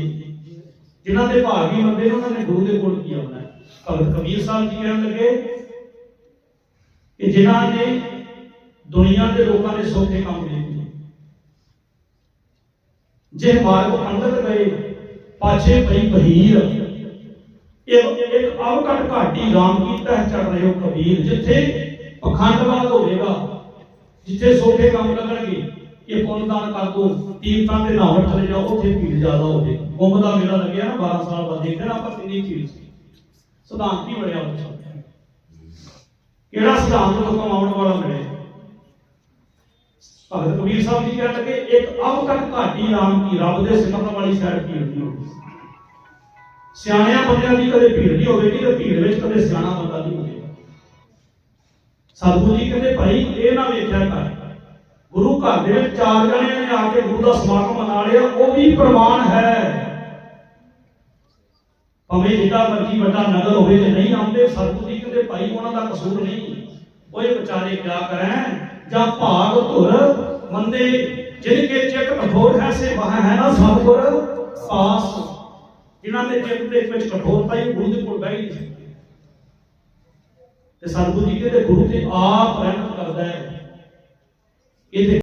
ਜਿਨ੍ਹਾਂ ਦੇ ਭਾਗ ਹੀ ਮੰਦੇ ਨੇ, ਉਹਨਾਂ ਨੇ ਗੁਰੂ ਦੇ ਕੋਲ ਕੀ ਆਉਣਾ ਭਗਤ ਕਬੀਰ ਸਾਹਿਬ ਜੀ ਕਹਿਣ ਲੱਗੇ ਕਿ ਜਿਨ੍ਹਾਂ ਨੇ ਦੁਨੀਆ ਦੇ ਲੋਕਾਂ ਨੇ ਸੌਖੇ ਕੰਮ ਦੇਖੇ ਜੇ ਮਾਰਗ ਅੰਦਰ ਗਏ ਪਾਛੇ ਪਈ ਬਹੀਰ ਇੱਕ ਇੱਕ ਅਵਕਟ ਘਾਟੀ ਰਾਮ ਕੀਤਾ ਹੈ ਚੜ ਰਹੇ ਹੋ ਕਬੀਰ, ਜਿੱਥੇ ਪਖੰਡਵਾਦ ਹੋਵੇਗਾ, ਜਿੱਥੇ ਸੋਖੇ ਕੰਮ ਲੱਗਣਗੇ, ਇਹ ਪੁੰਨ ਕਰ ਦੋ ਤੀਰਥਾਂ ਦੇ ਨਾਵਰ ਚਲੇ ਜਾਓ, ਉੱਥੇ ਭੀੜ ਜ਼ਿਆਦਾ ਹੋਵੇ। ਕੁੰਭ ਦਾ ਮੇਲਾ ਲੱਗਿਆ ਨਾ 12 ਸਾਲ ਬਾਅਦ ਦੇਖਦੇ ਨਾ ਆਪਾਂ ਕਿੰਨੀ ਭੀੜ ਸੀ। ਸਿਧਾਂਤ ਹੀ ਬਣਿਆ ਉਹ ਕਿਹੜਾ ਸਿਧਾਂਤ ਤੋਂ ਕਮਾਉਣ ਵਾਲਾ ਮਿਲਿਆ? ਭਗਤ ਕਬੀਰ ਸਾਹਿਬ ਜੀ ਕਹਿਣ ਲੱਗੇ, ਇੱਕ ਅਵਕਟ ਘਾਟੀ ਰਾਮ ਕੀ, ਰੱਬ ਦੇ ਸਿਮਰਨ ਵਾਲੀ ਸਾਈਡ ਭੀੜ ਨਹੀਂ ਹੋਵੇ। ਸਿਆਣਿਆਂ ਬੰਦਿਆਂ ਦੀ ਕਦੇ ਭੀੜ ਨਹੀਂ ਹੋਵੇਗੀ ਤੇ ਭੀੜ ਵਿੱਚ ਕਦੇ ਸਿਆਣਾ ਬੰਦਾ ਨਹੀਂ ਹੋਵੇਗਾ। ਸਤਿਗੁਰੂ ਜੀ ਕਹਿੰਦੇ, ਭਾਈ, ਇਹ ਨਾ ਵੇਖਿਆ ਕਰ। ਗੁਰੂ ਘਰ ਦੇ ਵਿੱਚ ਚਾਰ ਜਣਿਆਂ ਨੇ ਆ ਕੇ ਗੁਰੂ ਦਾ ਸਮਾਗਮ ਮਨਾ ਲਿਆ, ਉਹ ਵੀ ਪ੍ਰਮਾਣ ਹੈ। ਭਾਵੇਂ ਜਿੱਡਾ ਮਰਜ਼ੀ ਵੱਡਾ ਨਗਰ ਹੋਵੇ ਤੇ ਨਹੀਂ ਆਉਂਦੇ, ਸਤਿਗੁਰੂ ਜੀ ਕਹਿੰਦੇ, ਭਾਈ, ਉਹਨਾਂ ਦਾ ਕਸੂਰ ਨਹੀਂ। ਓਏ ਵਿਚਾਰੇ ਕਿਆ ਕਰੈਂ ਜਾਂ ਭਾਗ ਧੁਰ, ਮੰਦੇ ਜਿਨ ਕੇ ਚਿਤ ਕਠੋਰ ਹੈ, ਸੇ ਵਹ ਹੈ ਨਾ ਸਤਿਗੁਰ ਪਾਸ ਜਿਨ੍ਹਾਂ ਦੇ ਚਿੱਤ ਦੇ ਵਿੱਚ ਕਠੋਰਤਾ ਹੀ ਗੁਰੂ ਦੇ ਕੋਲ ਬਹਿ ਨਹੀਂ ਸਕਦੇ। ਤੇ ਸਤਿਗੁਰੂ ਜੀ ਕਹਿੰਦੇ, ਗੁਰੂ ਤੇ ਆਪ ਰਹਿਮਤ ਕਰਦਾ ਹੈ। ਇਹ